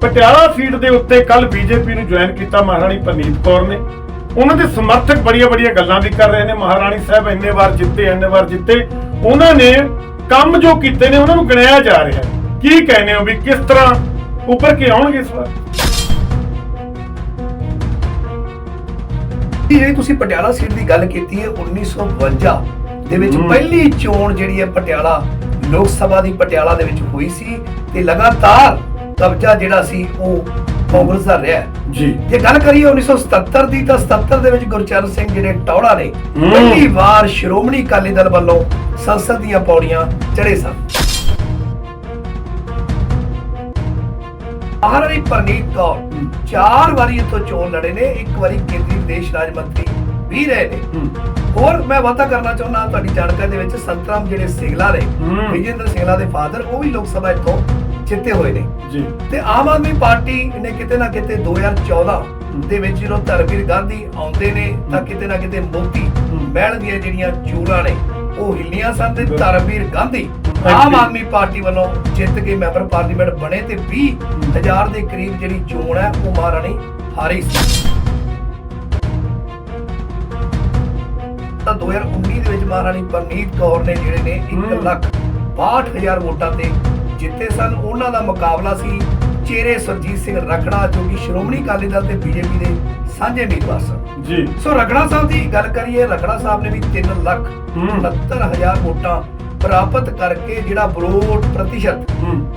Patiala seat ਦੇ ਉੱਤੇ ਕੱਲ ਬੀਜੇਪੀ ਨੂੰ ਜੁਆਇਨ ਕੀਤਾ ਮਹਾਰਾਣੀ ਪਰਨੀਤ ਕੌਰ ਨੇ। ਉਹਨਾਂ ਦੇ ਸਮਰਥਕ ਬੜੀਆਂ ਬੜੀਆਂ ਗੱਲਾਂ ਵੀ ਕਰ ਰਹੇ ਨੇ। ਮਹਾਰਾਣੀ ਸਾਹਿਬ ਇੰਨੇ ਵਾਰ ਜਿੱਤੇ ਇੰਨੇ ਵਾਰ ਜਿੱਤੇ। ਉਹਨਾਂ ਨੇ ਕੰਮ ਜੋ ਕੀਤੇ ਨੇ ਉਹਨਾਂ ਨੂੰ ਗਿਣਿਆ ਜਾ ਰਿਹਾ ਹੈ। ਕੀ ਕਹਿੰਦੇ ਹੋ ਵੀ ਕਿਸ ਤਰ੍ਹਾਂ ਉੱਪਰ ਕੇ ਆਉਣਗੇ ਇਸ ਵਾਰ? ਜਿਹੜੀ ਤੁਸੀਂ ਪਟਿਆਲਾ ਸੀਟ ਦੀ ਗੱਲ ਕੀਤੀ ਹੈ 1952 ਦੇ ਵਿੱਚ। ਪਹਿਲੀ ਚੋਣ ਜਿਹੜੀ ਹੈ ਪਟਿਆਲਾ ਲੋਕ ਸਭਾ ਦੀ ਪਟਿਆਲਾ ਦੇ ਵਿੱਚ ਹੋਈ ਸੀ ਤੇ ਲਗਾਤਾਰ ਕਬਜ਼ਾ ਜਿਹੜਾ ਸੀ ਉਹ ਕਾਂਗਰਸ ਦਾ ਰਿਹਾ। ਜੀ ਜੇ ਗੱਲ ਕਰੀਏ 1977 ਦੀ ਤਾਂ 77 ਦੇ ਵਿੱਚ ਗੁਰਚਰਨ ਸਿੰਘ ਜਿਹੜੇ ਟੌੜਾ ਨੇ। ਪਹਿਲੀ ਵਾਰ ਸ਼੍ਰੋਮਣੀ ਅਕਾਲੀ ਦਲ ਵੱਲੋਂ ਸੰਸਦ ਦੀਆਂ ਪੌੜੀਆਂ ਚੜੇ ਸਨ ਮਹਾਰਾਣੀ ਪਰਨੀਤ ਕੌਰ ਚਾਰ ਵਾਰੀ ਇੱਥੋਂ ਚੋਣ ਲੜੇ ਨੇ ਇੱਕ ਵਾਰੀ ਕੇਂਦਰੀ ਵਿਦੇਸ਼ ਰਾਜ ਮੰਤਰੀ ਵੀ ਰਹੇ ਨੇ ਹੋਰ ਮੈਂ ਵਾਅਦਾ ਕਰਨਾ ਚਾਹੁੰਦਾ ਤੁਹਾਡੀ ਜਾਣਕਾਰੀ ਦੇ ਵਿੱਚ ਸੰਤਰਾਮ ਜਿਹੜੇ ਸਿੰਗਲਾ ਨੇ। ਵਿਜੇਂਦਰ ਸਿੰਗਲਾ ਦੇ ਫਾਦਰ ਉਹ ਵੀ ਲੋਕ ਸਭਾ ਇੱਥੋਂ ਜਿੱਤੇ ਹੋਏ ਨੇ। ਜੀ। ਤੇ ਆਮ ਆਦਮੀ ਪਾਰਟੀ ਨੇ ਕਿਤੇ ਨਾ ਕਿਤੇ 2014 ਦੇ ਵਿੱਚ ਜਦੋਂ ਧਰਮਵੀਰ ਗਾਂਧੀ ਆਉਂਦੇ ਨੇ ਤਾਂ ਕਿਤੇ ਨਾ ਕਿਤੇ ਮੋਤੀ ਮਹਿਲ ਦੀਆਂ ਜਿਹੜੀਆਂ ਚੂੜਾਂ ਨੇ ਉਹ ਹਿੱਲੀਆਂ ਸਨ ਤੇ ਧਰਮਵੀਰ ਗਾਂਧੀ ਆਮ ਆਦਮੀ ਪਾਰਟੀ ਵੱਲੋਂ ਜਿੱਤ ਕੇ ਮੈਂਬਰ ਪਾਰਲੀਮੈਂਟ ਬਣੇ ਤੇ 20000 ਦੇ ਕਰੀਬ ਜਿਹੜੀ ਚੋਣ ਹੈ ਉਹ ਮਹਾਰਾਣੀ ਹਾਰੀ ਸੀ। ਤਾਂ 2019 ਦੇ ਵਿੱਚ ਮਹਾਰਾਣੀ ਪਰਨੀਤ ਕੌਰ ਨੇ ਜਿਹੜੇ ਨੇ 1 ਹਮ। ਲੱਖ 62000 ਵੋਟਾਂ ਤੇ ਜਿੱਤੇ ਸਨ ਉਹਨਾਂ ਦਾ ਮੁਕਾਬਲਾ ਸੀ ਚੇਰੇ ਸਰਜੀਤ ਸਿੰਘ ਰਖੜਾ ਜੋ ਕਿ ਸ਼੍ਰੋਮਣੀ ਅਕਾਲੀ ਦਲ ਤੇ ਬੀਜੇਪੀ ਦੇ ਸਾਂਝੇ ਉਮੀਦਵਾਰ ਸਨ। ਜੀ। ਸੋ ਰਖੜਾ ਸਾਹਿਬ ਦੀ ਗੱਲ ਕਰੀਏ ਰਖੜਾ ਸਾਹਿਬ ਨੇ ਵੀ 3 ਲੱਖ ਹਮ। 69000 ਵੋਟਾਂ ਪ੍ਰਾਪਤ ਕਰਕੇ ਜਿਹੜਾ ਵੋਟ ਪ੍ਰਤੀਸ਼ਤ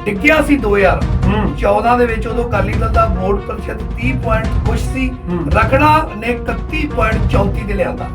ਡਿੱਗਿਆ ਸੀ 2000 ਹੂੰ। 14 ਦੇ ਵਿੱਚ ਉਦੋਂ ਅਕਾਲੀ ਦਲ ਦਾ ਵੋਟ ਪ੍ਰਤੀਸ਼ਤ 30 ਪੁਆਇੰਟ ਕੁਛ ਸੀ। ਰਖੜਾ ਨੇ 31.34 ਤੇ ਲਿਆਂਦਾ।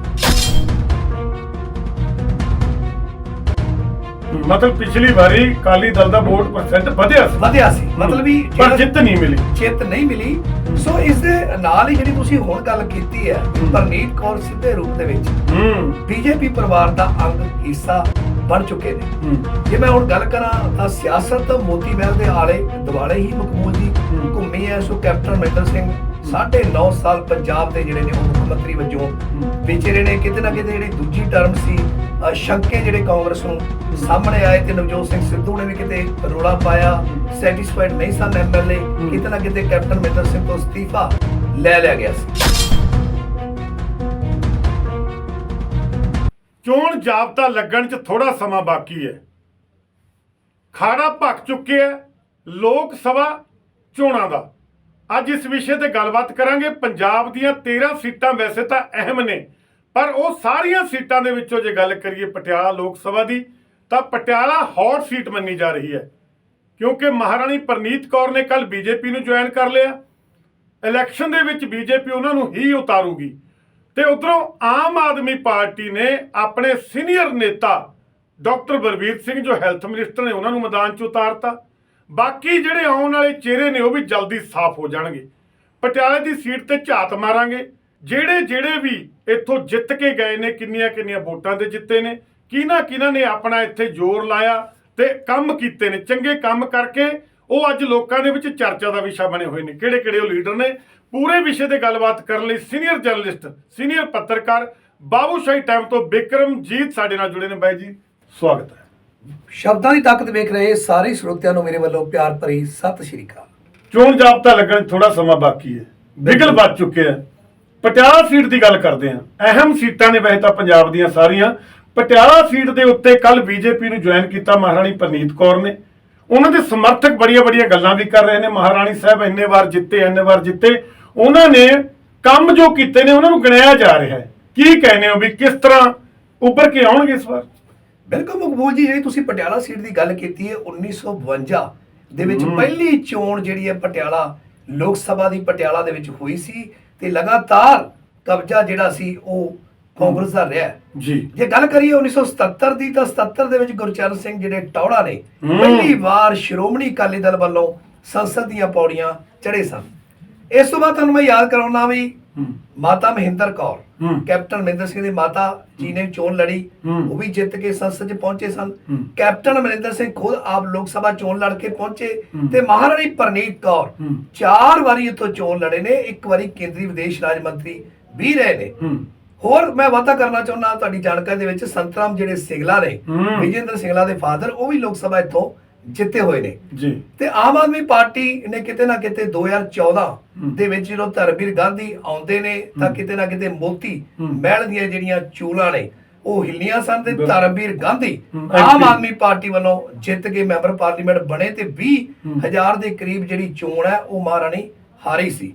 ਮਤਲਬ ਪਿਛਲੀ ਵਾਰੀ ਕਾਲੀ ਦਲ ਦਾ ਵੋਟ ਪਰਸੈਂਟ ਵਧਿਆ ਸੀ। ਵਧਿਆ ਸੀ। ਮਤਲਬ ਵੀ ਪਰ ਜਿੱਤ ਨਹੀਂ ਮਿਲੀ। ਜਿੱਤ ਨਹੀਂ ਮਿਲੀ। ਸੋ ਇਸ ਦੇ ਨਾਲ ਹੀ ਜਿਹੜੀ ਤੁਸੀਂ ਹੁਣ ਗੱਲ ਕੀਤੀ ਹੈ। ਪਰਨੀਤ ਕੌਰ ਸਿੱਧੇ ਰੂਪ ਦੇ ਵਿੱਚ ਹੂੰ। ਬੀਜੇਪੀ ਪਰਿਵਾਰ ਦਾ ਅੰਗ ਹਿੱਸਾ ਬਣ ਚੁੱਕੇ ਨੇ। ਜੇ ਮੈਂ ਹੁਣ ਗੱਲ ਕਰਾਂ ਤਾਂ ਸਿਆਸਤ ਮੋਤੀ ਮਹਿਲ ਦੇ ਆਲੇ ਦੁਆਲੇ ਹੀ ਮਕਬੂਲ ਜੀ ਹਮ। ਘੁੰਮੀ ਹੈ। ਸੋ ਕੈਪਟਨ ਅਮਰਿੰਦਰ ਸਿੰਘ ਸਾਢੇ 9 ਸਾਲ ਪੰਜਾਬ ਦੇ ਜਿਹੜੇ ਨੇ ਉਹ ਮੁੱਖ ਮੰਤਰੀ ਵਜੋਂ ਵਿਚਰੇ ਨੇ। ਕਿਤੇ ਨਾ ਕਿਤੇ ਜਿਹੜੀ ਦੂਜੀ ਟਰਮ ਸੀ ਸ਼ੰਕੇ ਜਿਹੜੇ ਕਾਂਗਰਸ ਨੂੰ ਸਾਹਮਣੇ ਆਏ ਤੇ ਨਵਜੋਤ ਸਿੰਘ ਸਿੱਧੂ ਨੇ ਵੀ ਕਿਤੇ ਰੋਲਾ ਪਾਇਆ ਸੈਟੀਸਫਾਈਡ ਨਹੀਂ ਸਨ ਐਮਐਲਏ ਕਿਤੇ ਨਾ ਕਿਤੇ ਕੈਪਟਨ ਅਮਰਿੰਦਰ ਸਿੰਘ ਤੋਂ ਅਸਤੀਫਾ ਲੈ ਲਿਆ ਗਿਆ ਸੀ। ਚੋਣ ਜਾਬਤਾ ਲੱਗਣ 'ਚ ਥੋੜਾ ਸਮਾਂ ਬਾਕੀ ਹੈ। ਖਾੜਾ ਭੱਕ ਚੁੱਕਿਆ ਹੈ ਲੋਕ ਸਭਾ ਚੋਣਾਂ ਦਾ। ਅੱਜ ਇਸ ਵਿਸ਼ੇ ਤੇ ਗੱਲਬਾਤ ਕਰਾਂਗੇ। ਪੰਜਾਬ ਦੀਆਂ 13 ਸੀਟਾਂ ਵੈਸੇ ਤਾਂ ਅਹਿਮ ਨੇ। ਪਰ ਉਹ ਸਾਰੀਆਂ ਸੀਟਾਂ ਦੇ ਵਿੱਚੋਂ ਜੇ ਗੱਲ ਕਰੀਏ ਪਟਿਆਲਾ ਲੋਕ ਸਭਾ ਦੀ, ਤਾਂ ਪਟਿਆਲਾ ਹੌਟ ਸੀਟ ਮੰਨੀ ਜਾ ਰਹੀ ਹੈ। ਕਿਉਂਕਿ ਮਹਾਰਾਣੀ ਪਰਨੀਤ ਕੌਰ ਨੇ ਕੱਲ ਬੀਜੇਪੀ ਨੂੰ ਜੁਆਇਨ ਕਰ ਲਿਆ। ਇਲੈਕਸ਼ਨ ਦੇ ਵਿੱਚ ਬੀਜੇਪੀ ਉਹਨਾਂ ਨੂੰ ਹੀ ਉਤਾਰੂਗੀ। ਤੇ ਉਧਰੋਂ ਆਮ ਆਦਮੀ ਪਾਰਟੀ ਨੇ ਆਪਣੇ ਸੀਨੀਅਰ ਨੇਤਾ ਡਾਕਟਰ ਬਲਬੀਰ ਸਿੰਘ, ਜੋ ਹੈਲਥ ਮਿਨਿਸਟਰ ਨੇ ਉਹਨਾਂ ਨੂੰ ਮੈਦਾਨ 'ਚ ਉਤਾਰਤਾ। ਬਾਕੀ ਜਿਹੜੇ ਆਉਣ ਵਾਲੇ ਚਿਹਰੇ ਨੇ ਉਹ ਵੀ ਜਲਦੀ ਸਾਫ਼ ਹੋ ਜਾਣਗੇ। ਪਟਿਆਲੇ ਦੀ ਸੀਟ ਤੇ ਝਾਤ ਮਾਰਾਂਗੇ। ਜਿਹੜੇ ਜਿਹੜੇ ਵੀ ਇੱਥੋਂ ਜਿੱਤ ਕੇ ਗਏ ਨੇ ਕਿੰਨੀਆਂ ਕਿੰਨੀਆਂ ਵੋਟਾਂ ਦੇ ਜਿੱਤੇ ਨੇ ਕਿਹਨਾਂ ਕਿਹਨਾਂ ਨੇ ਆਪਣਾ ਇੱਥੇ ਜ਼ੋਰ ਲਾਇਆ ਤੇ ਕੰਮ ਕੀਤੇ ਨੇ ਚੰਗੇ ਕੰਮ ਕਰਕੇ ਉਹ ਅੱਜ ਲੋਕਾਂ ਦੇ ਵਿੱਚ ਚਰਚਾ ਦਾ ਵਿਸ਼ਾ ਬਣੇ ਹੋਏ ਨੇ। ਕਿਹੜੇ ਕਿਹੜੇ ਉਹ ਲੀਡਰ ਨੇ? ਪੂਰੇ ਵਿਸ਼ੇ ਤੇ ਗੱਲਬਾਤ ਕਰਨ ਲਈ ਸੀਨੀਅਰ ਜਰਨਲਿਸਟ ਸੀਨੀਅਰ ਪੱਤਰਕਾਰ ਬਾਬੂ ਸ਼ਾਹੀ ਟਾਈਮ ਤੋਂ ਬਿਕਰਮਜੀਤ ਸਾਡੇ ਨਾਲ ਜੁੜੇ ਨੇ ਬਾਈ ਜੀ। ਸਵਾਗਤ ਹੈ। ਸ਼ਬਦਾਂ ਦੀ ਤਾਕਤ ਵੇਖ ਰਹੇ ਸਾਰੇ ਸਰੋਤਿਆਂ ਨੂੰ ਮੇਰੇ ਵੱਲੋਂ ਪਿਆਰ ਭਰੀ ਸਤਿ ਸ਼੍ਰੀ ਅਕਾਲ। ਚੋਣ ਜਾਬਤਾ ਲੱਗਣ ਥੋੜਾ ਸਮਾਂ ਬਾਕੀ ਹੈ। ਵਿਗਲ ਵੱਜ ਚੁੱਕੇ ਆ 50 ਸੀਟ ਦੀ ਗੱਲ ਕਰਦੇ ਹਾਂ। ਅਹਿਮ ਸੀਟਾਂ ਨੇ ਵੈਸੇ ਤਾਂ ਪੰਜਾਬ ਦੀਆਂ ਸਾਰੀਆਂ। ਪਟਿਆਲਾ ਸੀਟ ਦੇ ਉੱਤੇ ਕੱਲ ਬੀਜੇਪੀ ਨੂੰ ਜੁਆਇਨ ਕੀਤਾ ਮਹਾਰਾਣੀ ਪਰਨੀਤ ਕੌਰ ਨੇ। ਉਹਨਾਂ ਦੇ ਸਮਰਥਕ ਬੜੀਆਂ-ਬੜੀਆਂ ਗੱਲਾਂ ਵੀ ਕਰ ਰਹੇ ਨੇ। ਮਹਾਰਾਣੀ ਸਾਹਿਬ ਇੰਨੇ ਵਾਰ ਜਿੱਤੇ ਇੰਨੇ ਵਾਰ ਜਿੱਤੇ। ਉਹਨਾਂ ਨੇ ਕੰਮ ਜੋ ਕੀਤੇ ਨੇ ਉਹਨਾਂ ਨੂੰ ਗਿਣਿਆ ਜਾ ਰਿਹਾ ਹੈ। ਕੀ ਕਹਿੰਦੇ ਹੋ ਵੀ ਕਿਸ ਤਰ੍ਹਾਂ ਉੱਪਰ ਕੇ ਆਉਣਗੇ ਇਸ ਵਾਰ? ਬਿਲਕੁਲ ਮਕਬੂਲ ਜੀ ਜਿਹੜੀ ਤੁਸੀਂ ਪਟਿਆਲਾ ਸੀਟ ਦੀ ਗੱਲ ਕੀਤੀ ਹੈ 1952 ਦੇ ਵਿੱਚ ਪਹਿਲੀ ਚੋਣ ਜਿਹੜੀ ਹੈ ਪਟਿਆਲਾ ਲੋਕ ਸਭਾ ਦੀ ਪਟਿਆਲਾ ਦੇ ਵਿੱਚ ਹੋਈ ਸੀ। ਤੇ ਲਗਾਤਾਰ ਕਬਜ਼ਾ ਜਿਹੜਾ ਸੀ ਉਹ ਕਾਂਗਰਸ ਦਾ ਰਿਹਾ। ਜੀ ਜੇ ਗੱਲ ਕਰੀਏ 1977 ਦੀ ਤਾਂ 77 ਦੇ ਵਿੱਚ ਗੁਰਚਰਨ ਸਿੰਘ ਜਿਹੜੇ ਟੌੜਾ ਨੇ। ਪਹਿਲੀ ਵਾਰ ਸ਼੍ਰੋਮਣੀ ਅਕਾਲੀ ਦਲ ਵੱਲੋਂ ਸੰਸਦ ਦੀਆਂ ਪੌੜੀਆਂ ਚੜੇ ਸਨ ਇਸ ਤੋਂ ਬਾਅਦ ਤੁਹਾਨੂੰ ਮੈਂ ਯਾਦ ਕਰਾਉਣਾ ਵੀ ਮਾਤਾ ਮਹਿੰਦਰ ਕੌਰ। ਕੈਪਟਨ ਮਹਿੰਦਰ ਸਿੰਘ ਦੀ ਮਾਤਾ ਜੀ ਨੇ ਚੋਣ ਲੜੀ। ਉਹ ਵੀ ਜਿੱਤ ਕੇ ਸੰਸਦ 'ਚ ਪਹੁੰਚੇ ਸਨ। ਕੈਪਟਨ ਅਮਰਿੰਦਰ ਸਿੰਘ ਖੁਦ ਆਪ ਲੋਕ ਸਭਾ ਚੋਣ ਲੜ ਕੇ ਪਹੁੰਚੇ। ਤੇ ਮਹਾਰਾਣੀ ਪਰਨੀਤ ਕੌਰ। ਚਾਰ ਵਾਰੀ ਇੱਥੋਂ ਚੋਣ ਲੜੇ ਨੇ ਇੱਕ ਵਾਰੀ ਕੇਂਦਰੀ ਵਿਦੇਸ਼ ਰਾਜ ਮੰਤਰੀ ਵੀ ਰਹੇ ਨੇ ਹੋਰ ਮੈਂ ਵਾਅਦਾ ਕਰਨਾ ਚਾਹੁੰਦਾ ਤੁਹਾਡੀ ਜਾਣਕਾਰੀ ਦੇ ਵਿੱਚ ਸੰਤਰਾਮ ਜਿਹੜੇ ਸਿੰਗਲਾ ਨੇ। ਵਿਜੇਂਦਰ ਸਿੰਗਲਾ ਦੇ ਫਾਦਰ ਉਹ ਵੀ ਲੋਕ ਸਭਾ ਇੱਥੋਂ ਜਿੱਤੇ ਹੋਏ ਨੇ। ਜੀ। ਤੇ ਆਮ ਆਦਮੀ ਪਾਰਟੀ ਨੇ ਕਿਤੇ ਨਾ ਕਿਤੇ 2014 ਦੇ ਵਿੱਚ ਜਦੋਂ ਧਰਮਵੀਰ ਗਾਂਧੀ ਆਉਂਦੇ ਨੇ ਤਾਂ ਕਿਤੇ ਨਾ ਕਿਤੇ ਮੋਤੀ। ਮਹਿਲ ਦੀਆਂ ਜਿਹੜੀਆਂ ਚੂਲਾਂ ਨੇ ਉਹ ਹਿੱਲੀਆਂ ਸਨ ਤੇ। ਧਰਮਵੀਰ ਗਾਂਧੀ ਆਮ ਆਦਮੀ ਪਾਰਟੀ ਵੱਲੋਂ ਜਿੱਤ ਕੇ ਮੈਂਬਰ ਪਾਰਲੀਮੈਂਟ ਬਣੇ ਤੇ 20 ਹਜ਼ਾਰ ਦੇ ਕਰੀਬ ਜਿਹੜੀ ਚੋਣ ਹੈ ਉਹ ਮਹਾਰਾਣੀ ਹਾਰੀ ਸੀ।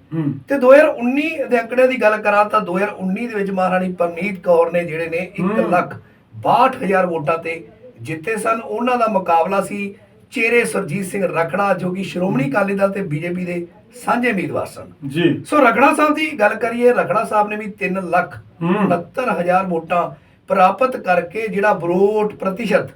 ਤੇ 2019 ਦੇ ਅੰਕੜਿਆਂ ਦੀ ਗੱਲ ਕਰਾਂ ਤਾਂ 2019 ਦੇ ਵਿੱਚ ਮਹਾਰਾਣੀ ਪਰਨੀਤ ਕੌਰ ਨੇ ਜਿਹੜੇ ਨੇ 1 ਹੂੰ। ਲੱਖ 62000 ਵੋਟਾਂ ਤੇ ਜਿੱਤੇ ਸਨ। ਉਹਨਾਂ ਦਾ ਮੁਕਾਬਲਾ ਸੀ ਚੇਰੇ ਸਰਜੀਤ ਸਿੰਘ ਰਖੜਾ ਜੋ ਕਿ ਸ਼੍ਰੋਮਣੀ ਅਕਾਲੀ ਦਲ ਤੇ ਬੀਜੇਪੀ ਦੇ ਸਾਂਝੇ ਉਮੀਦਵਾਰ ਸਨ। ਜੀ। ਸੋ ਰਖੜਾ ਸਾਹਿਬ ਦੀ ਗੱਲ ਕਰੀਏ ਰਖੜਾ ਸਾਹਿਬ ਨੇ ਵੀ 3 ਲੱਖ ਹੂੰ। 69000 ਵੋਟਾਂ ਪ੍ਰਾਪਤ ਕਰਕੇ ਜਿਹੜਾ ਵੋਟ ਪ੍ਰਤੀਸ਼ਤ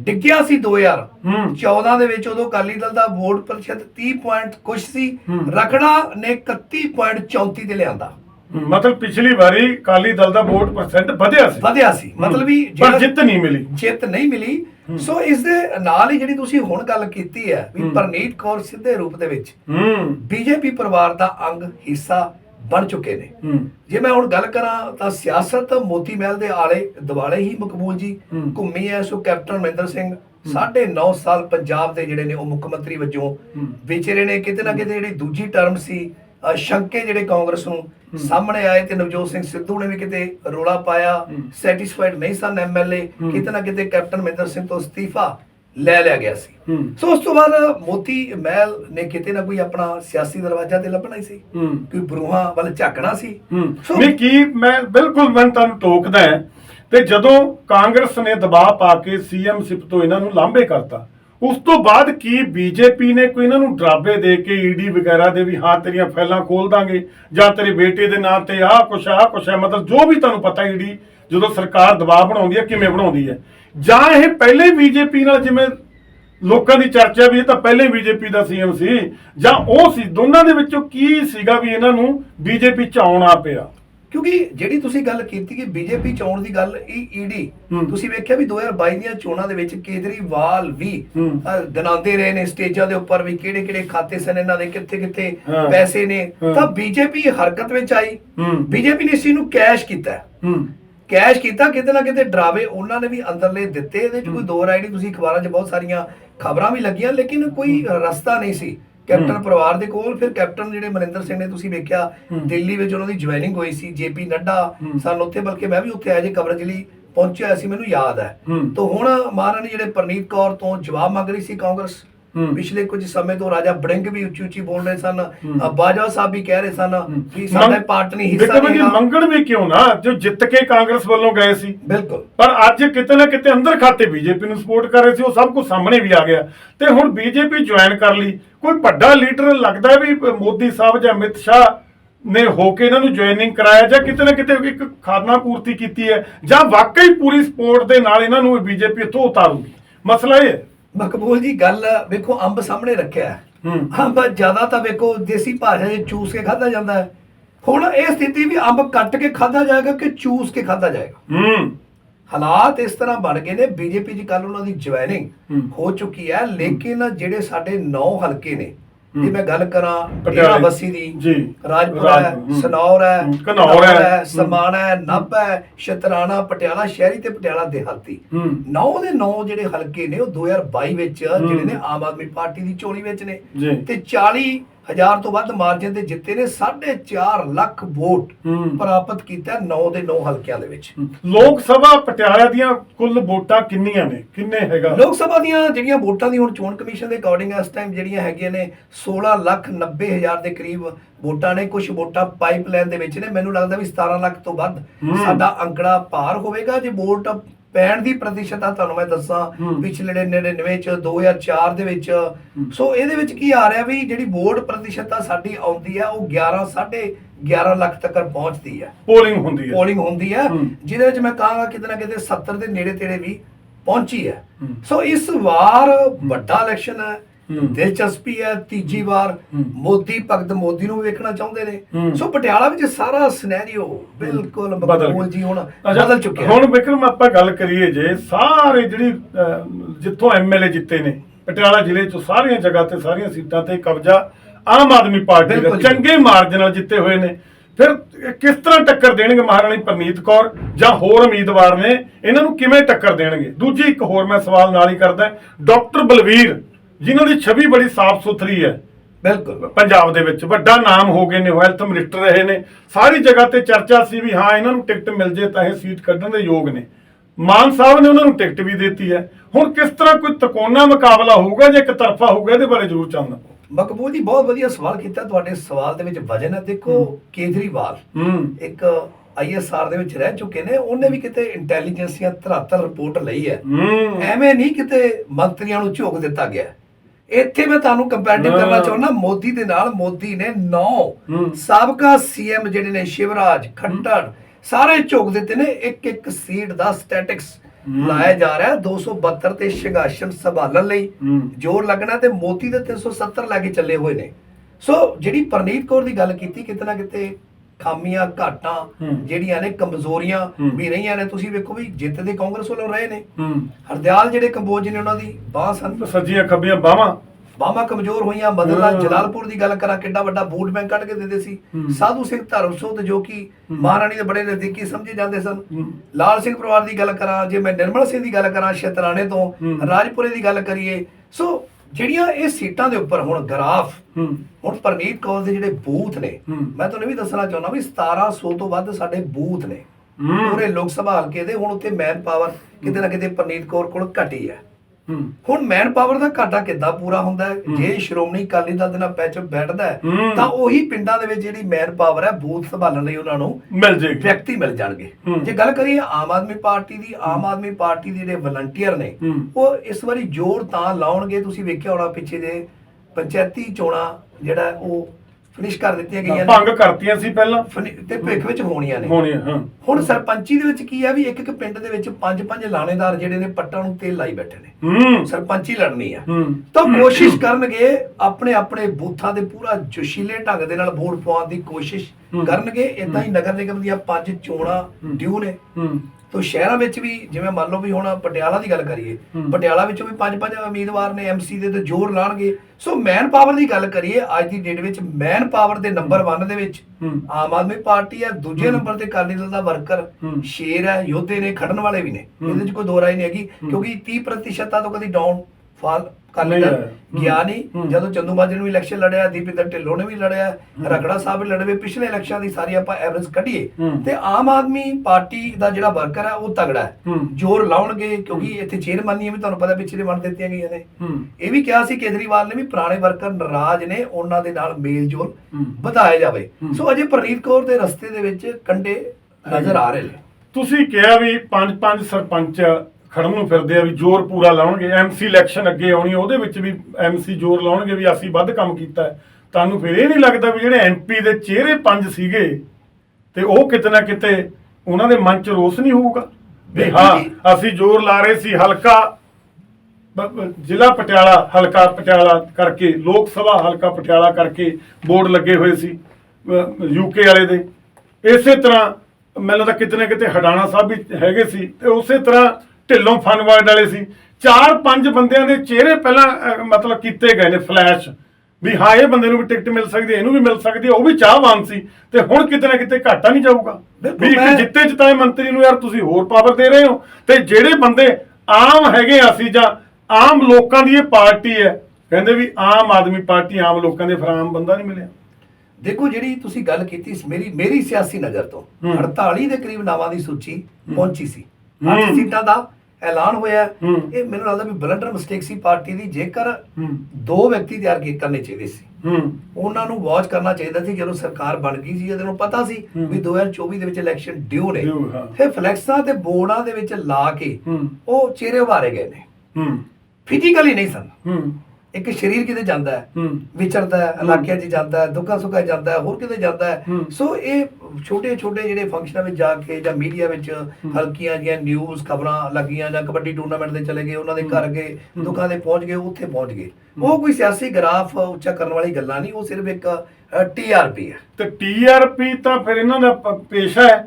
ਡਿੱਗਿਆ ਸੀ 2000 ਹੂੰ। 14 ਦੇ ਵਿੱਚ ਉਦੋਂ ਅਕਾਲੀ ਦਲ ਦਾ ਵੋਟ ਪ੍ਰਤੀਸ਼ਤ 30 ਪੁਆਇੰਟ ਕੁਛ ਸੀ। ਰਖੜਾ ਨੇ 31.34 ਤੇ ਲਿਆਂਦਾ। ਮਤਲਬ ਪਿਛਲੀ ਵਾਰੀ ਕਾਲੀ ਦਲ ਦਾ ਵੋਟ ਪਰਸੈਂਟ ਵਧਿਆ ਸੀ। ਵਧਿਆ ਸੀ। ਮਤਲਬ ਵੀ ਪਰ ਜਿੱਤ ਨਹੀਂ ਮਿਲੀ। ਜਿੱਤ ਨਹੀਂ ਮਿਲੀ। ਸੋ ਇਸ ਦੇ ਨਾਲ ਹੀ ਜਿਹੜੀ ਤੁਸੀਂ ਹੁਣ ਗੱਲ ਕੀਤੀ ਹੈ ਵੀ। ਪਰਨੀਤ ਕੌਰ ਸਿੱਧੇ ਰੂਪ ਦੇ ਵਿੱਚ ਬੀਜੇਪੀ ਪਰਿਵਾਰ ਦਾ ਅੰਗ ਹਿੱਸਾ ਬਣ ਚੁੱਕੇ ਨੇ। ਜੇ ਮੈਂ ਹੁਣ ਗੱਲ ਕਰਾਂ ਤਾਂ ਸਿਆਸਤ ਮੋਤੀ ਮਹਿਲ ਦੇ ਆਲੇ ਦਿਵਾਲੇ ਹੀ ਮਕਬੂਲ ਜੀ। ਘੁੰਮੀ ਐ ਸੋ ਕੈਪਟਨ ਮਹਿੰਦਰ ਸਿੰਘ ਸਾਢੇ 9 ਸਾਲ ਪੰਜਾਬ ਦੇ ਜਿਹੜੇ ਨੇ ਉਹ ਮੁੱਖ ਮੰਤਰੀ ਵਜੋਂ। ਵਿਚਰੇ ਨੇ। ਕਿਤੇ ਨਾ ਕਿਤੇ ਜਿਹੜੀ ਦੂਜੀ ਟਰਮ ਸੀ ਸ਼ੰਕੇ ਜਿਹੜੇ ਕਾਂਗਰਸ ਨੂੰ ਸਾਹਮਣੇ ਆਏ ਤੇ ਨਵਜੋਤ ਸਿੰਘ ਸਿੱਧੂ ਨੇ ਵੀ ਕਿਤੇ ਰੋਲਾ ਪਾਇਆ। ਸੈਟੀਸਫਾਈਡ ਨਹੀਂ ਸਨ ਐਮਐਲਏ। ਕਿਤੇ ਨਾ ਕਿਤੇ ਕੈਪਟਨ ਮਹਿੰਦਰ ਸਿੰਘ ਤੋਂ ਅਸਤੀਫਾ ਲੈ ਲਿਆ ਗਿਆ ਸੀ। ਸੋ ਉਸ ਤੋਂ ਬਾਅਦ ਮੋਤੀ ਮਹਿਲ ਨੇ ਕਿਤੇ ਨਾ ਕੋਈ ਆਪਣਾ ਸਿਆਸੀ ਦਰਵਾਜ਼ਾ ਤੇ ਲੱਭਣਾ ਹੀ ਸੀ। ਕੋਈ ਬਰੂਹਾਂ ਵੱਲ ਝਾਕਣਾ ਸੀ। ਸੋ- ਨਹੀਂ ਕੀ ਮੈਂ ਬਿਲਕੁਲ ਮੈਂ ਤੁਹਾਨੂੰ ਟੋਕਦਾ ਤੇ ਜਦੋਂ ਕਾਂਗਰਸ ਨੇ ਦਬਾਅ ਪਾ ਕੇ ਸੀਐਮ ਸਿਪ ਤੋਂ ਇਹਨਾਂ ਨੂੰ ਲਾਂਭੇ ਕਰਤਾ ਉਸ ਤੋਂ ਬਾਅਦ ਕੀ ਬੀਜੇਪੀ ਨੇ ਕੋਈ ਇਹਨਾਂ ਨੂੰ ਡਰਾਬੇ ਦੇ ਕੇ ਈਡੀ ਵਗੈਰਾ ਦੇ ਵੀ, ਹਾਂ, ਤੇਰੀਆਂ ਫਾਈਲਾਂ ਖੋਲ ਦਾਂਗੇ ਜਾਂ ਤੇਰੇ ਬੇਟੇ ਦੇ ਨਾਂ ਤੇ ਆਹ ਕੁਛ ਆਹ ਕੁਛ ਹੈ, ਮਤਲਬ ਜੋ ਵੀ ਤੁਹਾਨੂੰ ਪਤਾ ਈਡੀ ਜਦੋਂ ਸਰਕਾਰ ਦਬਾਅ ਬਣਾਉਂਦੀ ਹੈ, ਕਿਵੇਂ ਬਣਾਉਂਦੀ ਹੈ। ਜਾਂ ਇਹ ਪਹਿਲੇ ਬੀਜੇਪੀ ਨਾਲ ਜਿਵੇਂ ਲੋਕਾਂ ਦੀ ਚਰਚਾ ਵੀ ਇਹ ਤਾਂ ਪਹਿਲੇ ਬੀਜੇਪੀ ਦਾ ਸੀਐਮ ਸੀ, ਜਾਂ ਉਹ ਸੀ, ਦੋਨਾਂ ਦੇ ਵਿੱਚੋਂ ਕੀ ਸੀਗਾ ਵੀ ਇਹਨਾਂ ਨੂੰ ਬੀਜੇਪੀ ਚ ਆਉਣਾ ਪਿਆ। ਕਿਉਂਕਿ ਜਿਹੜੀ ਤੁਸੀਂ ਗੱਲ ਕੀਤੀ ਕਿ ਬੀਜੇਪੀ ਚੋਣ ਦੀ ਗੱਲ ਇਹ ਈਡੀ ਹੂੰ। ਤੁਸੀਂ ਵੇਖਿਆ ਵੀ 2022 ਦੀਆਂ ਚੋਣਾਂ ਦੇ ਵਿੱਚ ਕੇਜਰੀਵਾਲ ਵੀ ਗਣਾਉਂਦੇ ਰਹੇ ਨੇ ਸਟੇਜਾਂ ਦੇ ਉੱਪਰ ਵੀ ਕਿਹੜੇ ਕਿਹੜੇ ਖਾਤੇ ਸਨ ਇਹਨਾਂ ਦੇ ਕਿੱਥੇ ਕਿੱਥੇ। ਪੈਸੇ ਨੇ। ਤਾਂ ਬੀਜੇਪੀ ਹਰਕਤ ਵਿੱਚ ਆਈ। ਬੀਜੇਪੀ ਨੇ ਇਸ ਨੂੰ ਕੈਸ਼ ਕੀਤਾ। ਕੈਸ਼ ਕੀਤਾ ਕਿਤੇ ਨਾ ਕਿਤੇ ਡਰਾਵੇ ਉਹਨਾਂ ਨੇ ਵੀ ਅੰਦਰਲੇ ਦਿੱਤੇ। ਇਹਦੇ ਚ ਕੋਈ ਦੋ ਰਾਏ ਨਹੀਂ ਤੁਸੀਂ ਅਖਬਾਰਾਂ 'ਚ ਬਹੁਤ ਸਾਰੀਆਂ ਖਬਰਾਂ ਵੀ ਲੱਗੀਆਂ ਲੇਕਿਨ ਕੋਈ ਰਸਤਾ ਨਹੀਂ ਸੀ। ਕੈਪਟਨ। ਪਰਿਵਾਰ ਦੇ ਕੋਲ ਫਿਰ ਕੈਪਟਨ ਜਿਹੜੇ ਮਨਿੰਦਰ ਸਿੰਘ ਨੇ ਤੁਸੀਂ ਵੇਖਿਆ। ਦਿੱਲੀ ਵਿੱਚ ਉਹਨਾਂ ਦੀ ਜੁਆਇਨਿੰਗ ਹੋਈ ਸੀ ਜੇਪੀ ਨੱਡਾ। ਸਨ ਉੱਥੇ ਬਲਕਿ ਮੈਂ ਵੀ ਉੱਥੇ ਆਇਆ ਜੇ ਕਵਰੇਜ ਲਈ ਪਹੁੰਚਿਆ ਸੀ ਮੈਨੂੰ ਯਾਦ ਹੈ। ਤਾਂ ਹੁਣ ਮਹਾਰਾਣੀ ਜਿਹੜੇ ਪਰਨੀਤ ਕੌਰ ਤੋਂ ਜਵਾਬ ਮੰਗ ਰਹੀ ਸੀ ਕਾਂਗਰਸ। ਪਿਛਲੇ ਕੁਝ ਸਮੇਂ ਤੋਂ ਰਾਜਾ ਬੜਿੰਗ ਵੀ ਉੱਚੀ ਉੱਚੀ ਬੋਲ ਰਹੇ ਸਨ ਬਾਜਵਾ ਸਾਹਿਬ ਵੀ ਕਹਿ ਰਹੇ ਸਨ ਵੀ ਸਾਡਾ ਪਾਰਟ ਨਹੀਂ ਹਿੱਸਾ ਨਹੀਂ। ਮੰਗਣ ਵੀ ਕਿਉਂ ਨਾ ਜੋ ਜਿੱਤ ਕੇ ਕਾਂਗਰਸ ਵੱਲੋਂ ਗਏ ਸੀ। ਬਿਲਕੁਲ। ਪਰ ਅੱਜ ਕਿਤੇ ਨਾ ਕਿਤੇ ਅੰਦਰ ਖਾਤੇ ਬੀਜੇਪੀ ਨੂੰ ਸਪੋਰਟ ਕਰ ਰਹੇ ਸੀ ਉਹ ਸਭ ਕੁਝ ਸਾਹਮਣੇ ਵੀ ਆ ਗਿਆ। ਤੇ ਹੁਣ ਬੀਜੇਪੀ ਜੁਆਇਨ ਕਰ ਲਈ। ਕੋਈ ਵੱਡਾ ਲੀਡਰ ਲੱਗਦਾ ਵੀ ਮੋਦੀ ਸਾਹਿਬ ਜਾਂ ਅਮਿਤ ਸ਼ਾਹ ਨੇ ਹੋ ਕੇ ਇਹਨਾਂ ਨੂੰ ਜੁਆਇਨਿੰਗ ਕਰਾਇਆ ਜਾਂ ਕਿਤੇ ਨਾ ਕਿਤੇ ਇੱਕ ਖਾਨਾ ਪੂਰਤੀ ਕੀਤੀ ਹੈ ਜਾਂ ਵਾਕਈ ਪੂਰੀ ਸਪੋਰਟ ਦੇ ਨਾਲ ਇਹਨਾਂ ਨੂੰ ਬੀਜੇਪੀ ਇੱਥੋਂ ਉਤਾਰੂਗੀ। ਮਸਲਾ ਇਹ ਹੈ। ਮਕਬੂਲ ਜੀ ਗੱਲ ਵੇਖੋ ਅੰਬ ਸਾਹਮਣੇ ਰੱਖਿਆ ਹੈ ਹੂੰ। ਅੰਬ ਜ਼ਿਆਦਾ ਤਾਂ ਵੇਖੋ ਦੇਸੀ ਭਾਸ਼ਾ 'ਚ ਚੂਸ ਕੇ ਖਾਦਾ ਜਾਂਦਾ ਹੈ ਹੁਣ ਇਹ ਸਥਿਤੀ ਵੀ ਅੰਬ ਕੱਟ ਕੇ ਖਾਦਾ ਜਾਏਗਾ ਕਿ ਚੂਸ ਕੇ ਖਾਦਾ ਜਾਏਗਾ ਹੂੰ ਹਾਲਾਤ ਇਸ ਤਰ੍ਹਾਂ ਬਣ ਗਏ ਨੇ ਬੀਜੇਪੀ 'ਚ ਕੱਲ ਉਹਨਾਂ ਦੀ ਜੁਆਇਨਿੰਗ ਹੂੰ। ਚੁੱਕੀ ਹੈ ਲੇਕਿਨ ਜਿਹੜੇ ਸਾਡੇ 9 ਹਲਕੇ ਨੇ। ਜੇ ਮੈਂ ਗੱਲ ਕਰਾਂ ਪਟਿਆਲੇ। ਬੱਸੀ ਦੀ ਜੀ। ਰਾਜਪੁਰਾ ਹੈ। ਸਨੌਰ ਹੈ ਘਨੌਰ ਹੈ। ਸਮਾਣਾ ਹੈ ਨਾਭਾ ਹੈ ਸ਼ਤਰਾਣਾ ਪਟਿਆਲਾ ਸ਼ਹਿਰੀ ਤੇ ਪਟਿਆਲਾ ਦੇਹਾਤੀ। 9 ਦੇ 9 ਜਿਹੜੇ ਹਲਕੇ ਨੇ ਉਹ 2022 ਵਿੱਚ। ਜਿਹੜੇ ਨੇ ਆਮ ਆਦਮੀ ਪਾਰਟੀ ਦੀ ਚੋਲੀ ਵਿੱਚ ਨੇ। ਤੇ 40 ਹਜ਼ਾਰ ਤੋਂ ਵੱਧ ਮਾਰਜਨ ਤੇ ਜਿੱਤੇ ਨੇ 4.5 ਲੱਖ ਵੋਟ ਹੂੰ। ਪ੍ਰਾਪਤ ਕੀਤਾ 9 ਦੇ 9 ਹਲਕਿਆਂ ਦੇ ਵਿੱਚ। ਲੋਕ ਸਭਾ ਪਟਿਆਲਾ ਦੀਆਂ ਕੁੱਲ ਵੋਟਾਂ ਕਿੰਨੀਆਂ ਨੇ? ਕਿੰਨੇ ਹੈਗਾ? ਲੋਕ ਸਭਾ ਦੀਆਂ ਜਿਹੜੀਆਂ ਵੋਟਾਂ ਦੀ ਹੁਣ ਚੋਣ ਕਮਿਸ਼ਨ ਦੇ ਅਕੋਰਡਿੰਗ ਇਸ ਟਾਈਮ ਜਿਹੜੀਆਂ ਹੈਗੀਆਂ ਨੇ 16 ਲੱਖ 90 ਹਜ਼ਾਰ ਦੇ ਕਰੀਬ ਵੋਟਾਂ ਨੇ ਕੁਝ ਵੋਟਾਂ ਪਾਈਪਲਾਈਨ ਦੇ ਵਿੱਚ ਨੇ। ਮੈਨੂੰ ਲੱਗਦਾ ਵੀ 17 ਲੱਖ ਤੋਂ ਵੱਧ ਹੂੰ। ਸਾਡਾ ਅੰਕੜਾ ਪਾਰ ਹੋਵੇਗਾ। ਜੇ ਵੋਟ ਪੈਣ ਦੀ ਪ੍ਰਤੀਸ਼ਤਾ ਤੁਹਾਨੂੰ ਮੈਂ ਦੱਸਾਂ। ਪਿਛਲੇ 99 ਚ 2004 ਦੇ ਵਿੱਚ ਸੋ ਇਹਦੇ ਵਿੱਚ ਕੀ ਆ ਰਿਹਾ ਵੀ ਜਿਹੜੀ ਵੋਟ ਪ੍ਰਤੀਸ਼ਤਾ ਸਾਡੀ ਆਉਂਦੀ ਹੈ ਉਹ 11 ਸਾਢੇ 11 ਲੱਖ ਤੱਕ ਪਹੁੰਚਦੀ ਹੈ ਪੋਲਿੰਗ ਹੁੰਦੀ ਹੈ ਪੋਲਿੰਗ ਹੁੰਦੀ ਹੈ ਹੂੰ। ਜਿਹਦੇ ਵਿੱਚ ਮੈਂ ਕਹਾਂਗਾ ਕਿਤੇ ਨਾ ਕਿਤੇ 70 ਦੇ ਨੇੜੇ ਤੇੜੇ ਵੀ ਪਹੁੰਚੀ ਹੈ। ਸੋ ਇਸ ਵਾਰ ਵੱਡਾ ਇਲੈਕਸ਼ਨ ਹੂੰ। ਦਿਲਚਸਪੀ ਹੈ ਤੀਜੀ ਵਾਰ। ਮੋਦੀ ਭਗਤ ਮੋਦੀ ਨੂੰ ਵੇਖਣਾ ਚਾਹੁੰਦੇ ਨੇ। ਸੋ ਪਟਿਆਲਾ ਵਿੱਚ ਸਾਰਾ ਸਿਨੈਰੀਓ ਬਿਲਕੁਲ ਬਦਲ ਮਕਬੂਲ। ਜੀ ਹੁਣ ਬਦਲ ਚੁੱਕਿਆ ਹੁਣ ਵਿਕਰਮ ਆਪਾਂ ਗੱਲ ਕਰੀਏ ਜੇ ਸਾਰੇ ਜਿਹੜੀ ਜਿੱਥੋਂ ਐਮਐਲਏ ਜਿੱਤੇ ਨੇ ਪਟਿਆਲਾ ਜ਼ਿਲ੍ਹੇ ਚੋਂ ਸਾਰੀਆਂ ਜਗ੍ਹਾ ਤੇ ਸਾਰੀਆਂ ਸੀਟਾਂ ਤੇ ਕਬਜ਼ਾ ਆਮ ਆਦਮੀ ਪਾਰਟੀ ਦਾ। ਚੰਗੇ ਮਾਰਜਨ ਨਾਲ ਜਿੱਤੇ ਹੋਏ ਨੇ। ਫਿਰ ਕਿਸ ਤਰ੍ਹਾਂ ਟੱਕਰ ਦੇਣਗੇ ਮਹਾਰਾਣੀ ਪਰਨੀਤ ਕੌਰ ਜਾਂ ਹੋਰ ਉਮੀਦਵਾਰ ਨੇ? ਇਹਨਾਂ ਨੂੰ ਕਿਵੇਂ ਟੱਕਰ ਦੇਣਗੇ? ਦੂਜੀ ਇੱਕ ਹੋਰ ਮੈਂ ਸਵਾਲ ਨਾਲ ਹੀ ਕਰਦਾ ਡਾਕਟਰ ਬਲਵੀਰ ਜਿਨ੍ਹਾਂ ਦੀ ਛਵੀ ਬੜੀ ਸਾਫ਼ ਸੁਥਰੀ ਹੈ। ਬਿਲਕੁਲ ਪੰਜਾਬ ਦੇ ਵਿੱਚ ਵੱਡਾ ਨਾਮ ਹੋ ਗਏ ਨੇ ਹੈਲਥ ਮਿਨਿਸਟਰ ਰਹੇ ਨੇ। ਸਾਰੀ ਜਗ੍ਹਾ ਤੇ ਚਰਚਾ ਸੀ ਵੀ ਹਾਂ ਇਹਨਾਂ ਨੂੰ ਟਿਕਟ ਮਿਲ ਜੇ ਤਾਂ ਇਹ ਸੀਟ ਕੱਢਣ ਦੇ ਯੋਗ ਨੇ। ਮਾਨ ਸਾਹਿਬ ਨੇ ਉਹਨਾਂ ਨੂੰ ਟਿਕਟ ਵੀ ਦਿੱਤੀ ਹੈ। ਹੁਣ ਕਿਸ ਤਰ੍ਹਾਂ ਕੋਈ ਤਕੋਨਾ ਮੁਕਾਬਲਾ ਹੋਊਗਾ ਜਾਂ ਇੱਕ ਤਰਫਾ ਹੋਊਗਾ ਇਹਦੇ ਬਾਰੇ ਜ਼ਰੂਰ ਪਾਓ ਮਕਬੂਲ ਜੀ ਬਹੁਤ ਵਧੀਆ ਸਵਾਲ ਕੀਤਾ ਤੁਹਾਡੇ ਸਵਾਲ ਦੇ ਵਿੱਚ ਵਜਨ ਹੈ। ਦੇਖੋ ਕੇਜਰੀਵਾਲ ਇੱਕ ਆਈਐਸਆਰ ਦੇ ਵਿੱਚ ਰਹਿ ਚੁੱਕੇ ਨੇ। ਉਹਨੇ ਵੀ ਕਿਤੇ ਇੰਟੈਲੀਜੈਂਸੀਆ 73 ਰਿਪੋਰਟ ਲਈ ਹੂੰ। ਐਵੇਂ ਨਹੀਂ ਕਿਤੇ ਮੰਤਰੀਆਂ ਨੂੰ ਝੋਕ ਦਿੱਤਾ ਗਿਆ। ਇੱਥੇ ਮੈਂ ਤੁਹਾਨੂੰ ਕੰਪੈਰੀਟਿਵ। ਕਰਨਾ ਚਾਹੁੰਦਾ ਮੋਦੀ ਦੇ ਨਾਲ ਮੋਦੀ ਨੇ 9 ਹੂੰ। ਸਾਬਕਾ ਸੀਐਮ ਜਿਹੜੇ ਨੇ ਸ਼ਿਵਰਾਜ ਖੱਟੜ ਸਾਰੇ ਝੋਕ ਦਿੱਤੇ ਨੇ ਇੱਕ ਇੱਕ ਸੀਟ ਦਾ ਸਟੈਟਿਕਸ। ਲਾਇਆ ਜਾ ਰਿਹਾ ਹੈ 272 ਤੇ ਸ਼ਿੰਗਾਸ਼ਨ ਸੰਭਾਲਣ ਲਈ। ਜ਼ੋਰ ਲੱਗਣਾ ਤੇ ਮੋਦੀ ਦੇ 370 ਲੈ ਕੇ ਚੱਲੇ ਹੋਏ ਨੇ ਸੋ ਜਿਹੜੀ ਪ੍ਰਨੀਤ ਕੌਰ ਦੀ ਗੱਲ ਕੀਤੀ ਕਿਤੇ ਨਾ ਕਿਤੇ ਖਾਮੀਆਂ ਘਾਟਾਂ। ਜਿਹੜੀਆਂ ਨੇ ਕਮਜ਼ੋਰੀਆਂ। ਵੀ ਰਹੀਆਂ ਨੇ ਤੁਸੀਂ ਵੇਖੋ ਵੀ ਜਿੱਤ ਦੇ ਕਾਂਗਰਸ ਵੱਲੋਂ ਰਹੇ ਨੇ ਹਰਦਿਆਲ ਜਿਹੜੇ ਕੰਬੋਜ ਨੇ ਉਹਨਾਂ ਦੀ ਬਾਹ ਸਨ ਸੱਜੀਆਂ ਖੱਬੀਆਂ ਬਾਹਾਂ ਬਾਹਾਂ ਕਮਜ਼ੋਰ ਹੋਈਆਂ ਹਾਂ। ਜਲਾਲਪੁਰ ਦੀ ਗੱਲ ਕਰਾਂ ਕਿੱਡਾ ਵੱਡਾ ਵੋਟ ਬੈਂਕ ਕੱਢ ਕੇ ਦਿੰਦੇ ਸੀ। ਸਾਧੂ ਸਿੰਘ ਧਰਮਸੋਤ ਜੋ ਕਿ। ਮਹਾਰਾਣੀ ਦੇ ਬੜੇ ਨਜ਼ਦੀਕੀ ਸਮਝੇ ਜਾਂਦੇ ਸਨ। ਲਾਲ ਸਿੰਘ ਪਰਿਵਾਰ ਦੀ ਗੱਲ ਕਰਾਂ ਜੇ ਮੈਂ ਨਿਰਮਲ ਸਿੰਘ ਦੀ ਗੱਲ ਕਰਾਂ ਸ਼ਤਰਾਣੇ ਤੋਂ। ਰਾਜਪੁਰੇ ਦੀ ਗੱਲ ਕਰੀਏ ਸੋ ਜਿਹੜੀਆਂ ਇਹ ਸੀਟਾਂ ਦੇ ਉੱਪਰ ਹੁਣ ਗ੍ਰਾਫ ਹੁਣ ਪਰਨੀਤ ਕੌਰ ਦੇ ਜਿਹੜੇ ਬੂਥ ਨੇ। ਮੈਂ ਤੁਹਾਨੂੰ ਵੀ ਦੱਸਣਾ ਚਾਹੁੰਦਾ ਵੀ 1700 ਤੋਂ ਵੱਧ ਸਾਡੇ ਬੂਥ ਨੇ। ਪੂਰੇ ਲੋਕ ਸਭਾ ਹਲਕੇ ਦੇ ਹੁਣ ਉੱਥੇ ਮੈਨ ਪਾਵਰ ਕਿਤੇ ਨਾ ਕਿਤੇ ਪਰਨੀਤ ਕੌਰ ਕੋਲ ਘਟੀ ਹੂੰ ਹੁਣ ਮੈਨ ਪਾਵਰ ਦਾ ਘਾਟਾ ਕਿੱਦਾਂ ਪੂਰਾ ਹੁੰਦਾ ਹੈ। ਜੇ ਸ਼੍ਰੋਮਣੀ ਅਕਾਲੀ ਦਲ ਦੇ ਨਾਲ ਪੈਚ ਬੈਠਦਾ ਹੈ। ਤਾਂ ਉਹੀ ਪਿੰਡਾਂ ਦੇ ਵਿੱਚ ਜਿਹੜੀ ਮੈਨ ਪਾਵਰ ਹੈ ਬੂਥ ਸੰਭਾਲਣ ਲਈ ਉਹਨਾਂ ਨੂੰ ਮਿਲ ਜੇਗੀ ਵਿਅਕਤੀ ਮਿਲ ਜਾਣਗੇ। ਜੇ ਗੱਲ ਕਰੀਏ ਆਮ ਆਦਮੀ ਪਾਰਟੀ ਦੀ ਆਮ ਆਦਮੀ ਪਾਰਟੀ ਦੇ ਜਿਹੜੇ ਵਲੰਟੀਅਰ ਨੇ। ਉਹ ਇਸ ਵਾਰੀ ਜ਼ੋਰ ਤਾਂ ਲਾਉਣਗੇ ਤੁਸੀਂ ਵੇਖਿਆ ਹੋਣਾ ਪਿੱਛੇ ਦੇ ਪੰਚਾਇਤੀ ਚੋਣਾਂ ਜਿਹੜਾ ਉਹ ਫਿਨਿਸ਼ ਕਰ ਦਿੱਤੀਆਂ ਗਈਆਂ ਭੰਗ ਕਰਤੀਆਂ ਸੀ ਪਹਿਲਾਂ। ਫਿਨੀ- ਤੇ ਭਵਿੱਖ ਵਿੱਚ ਹੋਣੀਆਂ ਨੇ। ਹੋਣੀਆਂ ਹਾਂ। ਹੁਣ ਸਰਪੰਚੀ ਦੇ ਵਿੱਚ ਕੀ ਹੈ ਵੀ ਇੱਕ ਇੱਕ ਪਿੰਡ ਦੇ ਵਿੱਚ ਪੰਜ ਪੰਜ ਲਾਣੇਦਾਰ ਜਿਹੜੇ ਨੇ ਪੱਟਾਂ ਨੂੰ ਤੇਲ ਲਾਈ ਬੈਠੇ ਨੇ। ਹੂੰ। ਸਰਪੰਚੀ ਲੜਨੀ ਆ। ਹੂੰ। ਤਾਂ ਕੋਸ਼ਿਸ਼ ਕਰਨਗੇ ਆਪਣੇ ਆਪਣੇ ਬੂਥਾਂ ਦੇ ਪੂਰਾ ਜੋਸ਼ੀਲੇ ਢੰਗ ਦੇ ਨਾਲ ਵੋਟ ਪਾਉਣ ਦੀ ਕੋਸ਼ਿਸ਼। ਕਰਨਗੇ। ਇਦਾਂ ਹੀ ਨਗਰ ਨਿਗਮ ਦੀਆਂ ਪੰਜ ਚੋਣਾਂ। ਡਿਊ ਨੇ। ਹੂੰ। ਤੋਂ ਸ਼ਹਿਰਾਂ ਵਿੱਚ ਵੀ ਜਿਵੇਂ ਮੰਨ ਲਓ ਵੀ ਹੁਣ ਪਟਿਆਲਾ ਦੀ ਗੱਲ ਕਰੀਏ। ਪਟਿਆਲਾ ਵਿੱਚੋਂ ਵੀ ਪੰਜ ਪੰਜ ਉਮੀਦਵਾਰ ਨੇ ਐਮਸੀ ਦੇ ਤੇ ਜ਼ੋਰ ਲਾਣਗੇ ਸੋ ਮੈਨ ਪਾਵਰ ਦੀ ਗੱਲ ਕਰੀਏ ਅੱਜ ਦੀ ਡੇਟ ਵਿੱਚ ਮੈਨ ਪਾਵਰ ਦੇ ਨੰਬਰ 1 ਦੇ ਵਿੱਚ। ਆਮ ਆਦਮੀ ਪਾਰਟੀ ਹੈ ਦੂਜੇ। ਨੰਬਰ ਤੇ ਅਕਾਲੀ ਦਲ ਦਾ ਵਰਕਰ। ਸ਼ੇਰ ਹੈ ਯੋਧੇ ਨੇ ਖੜਨ ਵਾਲੇ ਵੀ ਨੇ। ਇਹਦੇ 'ਚ ਕੋਈ ਦੋ ਰਾਏ ਨਹੀਂ ਹੈਗੀ। ਕਿਉਂਕਿ 30% ਤਾਂ ਤੋਂ ਕਦੀ ਡਾਊਨ ਫਾਲ ਅਕਾਲੀ ਦਲ। ਗਿਆ ਨਹੀਂ। ਜਦੋਂ ਚੰਦੂ ਮਾਜਰੇ ਨੂੰ ਇਲੈਕਸ਼ਨ ਲੜਿਆ ਦੀਪਿੰਦਰ ਢਿੱਲੋਂ ਨੇ ਵੀ ਲੜਿਆ। ਰਗੜਾ ਸਾਹਿਬ ਵੀ ਲੜਵੇ ਪਿਛਲੇ ਇਲੈਕਸ਼ਨ ਦੀ ਸਾਰੀ ਆਪਾਂ ਐਵਰੇਜ ਕੱਢੀਏ। ਤੇ ਆਮ ਆਦਮੀ ਪਾਰਟੀ ਦਾ ਜਿਹੜਾ ਵਰਕਰ ਹੈ ਉਹ ਤਗੜਾ ਹੈ। ਜ਼ੋਰ ਲਾਉਣਗੇ ਕਿਉਂਕਿ ਇੱਥੇ ਚੇਅਰਮੈਨੀਆਂ ਵੀ ਤੁਹਾਨੂੰ ਪਤਾ ਪਿਛਲੇ ਵੰਡ ਦਿੱਤੀਆਂ ਗਈਆਂ ਨੇ ਇਹ ਵੀ ਕਿਹਾ ਸੀ ਕੇਜਰੀਵਾਲ ਨੇ ਵੀ ਪੁਰਾਣੇ ਵਰਕਰ ਨਾਰਾਜ਼ ਨੇ ਉਹਨਾਂ ਦੇ ਨਾਲ ਮੇਲ ਜੋਲ। ਵਧਾਇਆ ਜਾਵੇ। ਸੋ ਅਜੇ ਪ੍ਰਨੀਤ ਕੌਰ ਦੇ ਰਸਤੇ ਦੇ ਵਿੱਚ ਕੰਡੇ ਨਜ਼ਰ ਆ ਰਹੇ ਨੇ ਤੁਸੀਂ ਕਿਹਾ ਵੀ ਪੰਜ ਪੰਜ ਸਰਪੰਚ ਖੜਨ ਨੂੰ ਫਿਰਦੇ ਆ ਵੀ ਜ਼ੋਰ ਪੂਰਾ ਲਾਉਣਗੇ ਐਮਸੀ ਇਲੈਕਸ਼ਨ ਅੱਗੇ ਆਉਣੀ ਉਹਦੇ ਵਿੱਚ ਵੀ ਐਮਸੀ ਜ਼ੋਰ ਲਾਉਣਗੇ ਵੀ ਅਸੀਂ ਵੱਧ ਕੰਮ ਕੀਤਾ। ਤੁਹਾਨੂੰ ਫਿਰ ਇਹ ਨਹੀਂ ਲੱਗਦਾ ਵੀ ਜਿਹੜੇ ਐਮਪੀ ਦੇ ਚਿਹਰੇ ਪੰਜ ਸੀਗੇ ਤੇ ਉਹ ਕਿਤੇ ਨਾ ਕਿਤੇ ਉਹਨਾਂ ਦੇ ਮਨ 'ਚ ਰੋਸ ਨਹੀਂ ਹੋਊਗਾ ਵੀ ਹਾਂ। ਅਸੀਂ ਜ਼ੋਰ ਲਾ ਰਹੇ ਸੀ ਹਲਕਾ ਜ਼ਿਲ੍ਹਾ ਪਟਿਆਲਾ ਹਲਕਾ ਪਟਿਆਲਾ ਕਰਕੇ ਲੋਕ ਸਭਾ ਹਲਕਾ ਪਟਿਆਲਾ ਕਰਕੇ ਬੋਰਡ ਲੱਗੇ ਹੋਏ ਸੀ ਯੂਕੇ ਵਾਲੇ ਦੇ ਇਸੇ ਤਰ੍ਹਾਂ ਮੈਨੂੰ ਲੱਗਦਾ ਕਿਤੇ ਨਾ ਕਿਤੇ ਹਡਾਣਾ ਸਾਹਿਬ ਵੀ ਹੈਗੇ ਸੀ ਤੇ ਉਸੇ ਤਰ੍ਹਾਂ ਢਿੱਲੋਂ ਫਨਵਾਰਡ ਵਾਲੇ ਸੀ। ਚਾਰ ਪੰਜ ਬੰਦਿਆਂ ਦੇ ਚਿਹਰੇ ਪਹਿਲਾਂ ਅਹ, ਮਤਲਬ ਕੀਤੇ ਗਏ ਨੇ ਫਲੈਸ਼ ਵੀ ਹਾਂ ਇਹ ਬੰਦੇ ਨੂੰ ਵੀ ਟਿਕਟ ਮਿਲ ਸਕਦੀ ਹੈ ਇਹਨੂੰ ਵੀ ਮਿਲ ਸਕਦੀ ਹੈ ਉਹ ਵੀ ਚਾਹਵਾਨ ਸੀ। ਤੇ ਹੁਣ ਕਿਤੇ ਨਾ ਕਿਤੇ ਘਾਟਾ ਨਹੀਂ ਜਾਊਗਾ। ਬਿਲਕੁਲ, ਵੀ ਇੱਕ ਮੈਂ- ਜਿੱਤੇ ਜਿਤਾਏ ਮੰਤਰੀ ਨੂੰ ਯਾਰ ਤੁਸੀਂ ਹੋਰ ਪਾਵਰ ਦੇ ਰਹੇ ਹੋ। ਤੇ ਜਿਹੜੇ ਬੰਦੇ ਆਮ ਹੈਗੇ ਆ ਅਸੀਂ ਜਾਂ ਆਮ ਲੋਕਾਂ ਦੀ ਇਹ ਪਾਰਟੀ ਹੈ ਕਹਿੰਦੇ ਵੀ ਆਮ ਆਦਮੀ ਪਾਰਟੀ ਆਮ ਲੋਕਾਂ ਦੇ ਫਰਾਮ ਬੰਦਾ ਨਹੀਂ ਮਿਲਿਆ। ਦੇਖੋ ਜਿਹੜੀ ਤੁਸੀਂ ਗੱਲ ਕੀਤੀ ਸੀ, ਮੇਰੀ ਮੇਰੀ ਸਿਆਸੀ ਨਜ਼ਰ ਤੋਂ ਹੂੰ। 48 ਦੇ ਕਰੀਬ ਨਾਵਾਂ ਦੀ ਸੂਚੀ ਪਹੁੰਚੀ ਸੀ। ਹੂੰ। ਸੀਟਾਂ ਦਾ ਐਲਾਨ ਹੋਇਆ। ਇਹ ਮੈਨੂੰ ਲੱਗਦਾ ਵੀ ਬਲੰਡਰ ਮਿਸਟੇਕ ਸੀ ਪਾਰਟੀ ਦੀ ਜੇਕਰ ਦੋ ਵਿਅਕਤੀ ਤਿਆਰ ਕੀ- ਕਰਨੇ ਚਾਹੀਦੇ ਸੀ। ਉਹਨਾਂ ਨੂੰ ਵਾਚ ਕਰਨਾ ਚਾਹੀਦਾ ਸੀ ਜਦੋਂ ਸਰਕਾਰ ਬਣ ਗਈ ਸੀ ਨੂੰ ਪਤਾ ਸੀ। ਵੀ 2024 ਦੇ ਵਿੱਚ ਇਲੈਕਸ਼ਨ ਡਿਊ ਨੇ। ਫਿਰ ਫਲੈਕਸਾਂ ਤੇ ਬੋਰਡਾਂ ਦੇ ਵਿੱਚ ਲਾ ਕੇ ਉਹ ਚਿਹਰੇ ਉਭਾਰੇ ਗਏ ਨੇ। ਫਿਜ਼ੀਕਲੀ ਨਹੀਂ ਸਨ। ਇੱਕ ਸਰੀਰ ਕਿਤੇ ਜਾਂਦਾ ਹੈ ਵਿਚਰਦਾ ਹੈ ਇਲਾਕਿਆਂ 'ਚ ਜਾਂਦਾ ਹੈ ਦੁੱਖਾਂ ਸੁੱਖਾਂ 'ਚ ਜਾਂਦਾ ਹੈ ਹੋਰ ਕਿਤੇ ਜਾਂਦਾ ਹੈ। ਸੋ ਇਹ ਛੋਟੇ ਛੋਟੇ ਜਿਹੜੇ ਫੰਕਸ਼ਨਾਂ ਵਿੱਚ ਜਾ ਕੇ ਜਾਂ ਮੀਡੀਆ ਵਿੱਚ ਹਲਕੀਆਂ ਜੀਆਂ ਨਿਊਜ਼ ਖਬਰਾਂ ਲੱਗੀਆਂ ਜਾਂ ਕਬੱਡੀ ਟੂਰਨਾਮੈਂਟ ਦੇ ਚਲੇ ਗਏ ਉਹਨਾਂ ਦੇ ਘਰ ਗਏ। ਦੁੱਖਾਂ ਦੇ ਪਹੁੰਚ ਗਏ ਉੱਥੇ ਪਹੁੰਚ ਗਏ। ਉਹ ਕੋਈ ਸਿਆਸੀ ਗ੍ਰਾਫ ਉੱਚਾ ਕਰਨ ਵਾਲੀ ਗੱਲਾਂ ਨਹੀਂ ਉਹ ਸਿਰਫ ਇੱਕ ਟੀਆਰਪੀ ਹੈ। ਤੇ ਟੀਆਰਪੀ ਤਾਂ ਫਿਰ ਇਹਨਾਂ ਦਾ ਪੇਸ਼ਾ ਹੈ।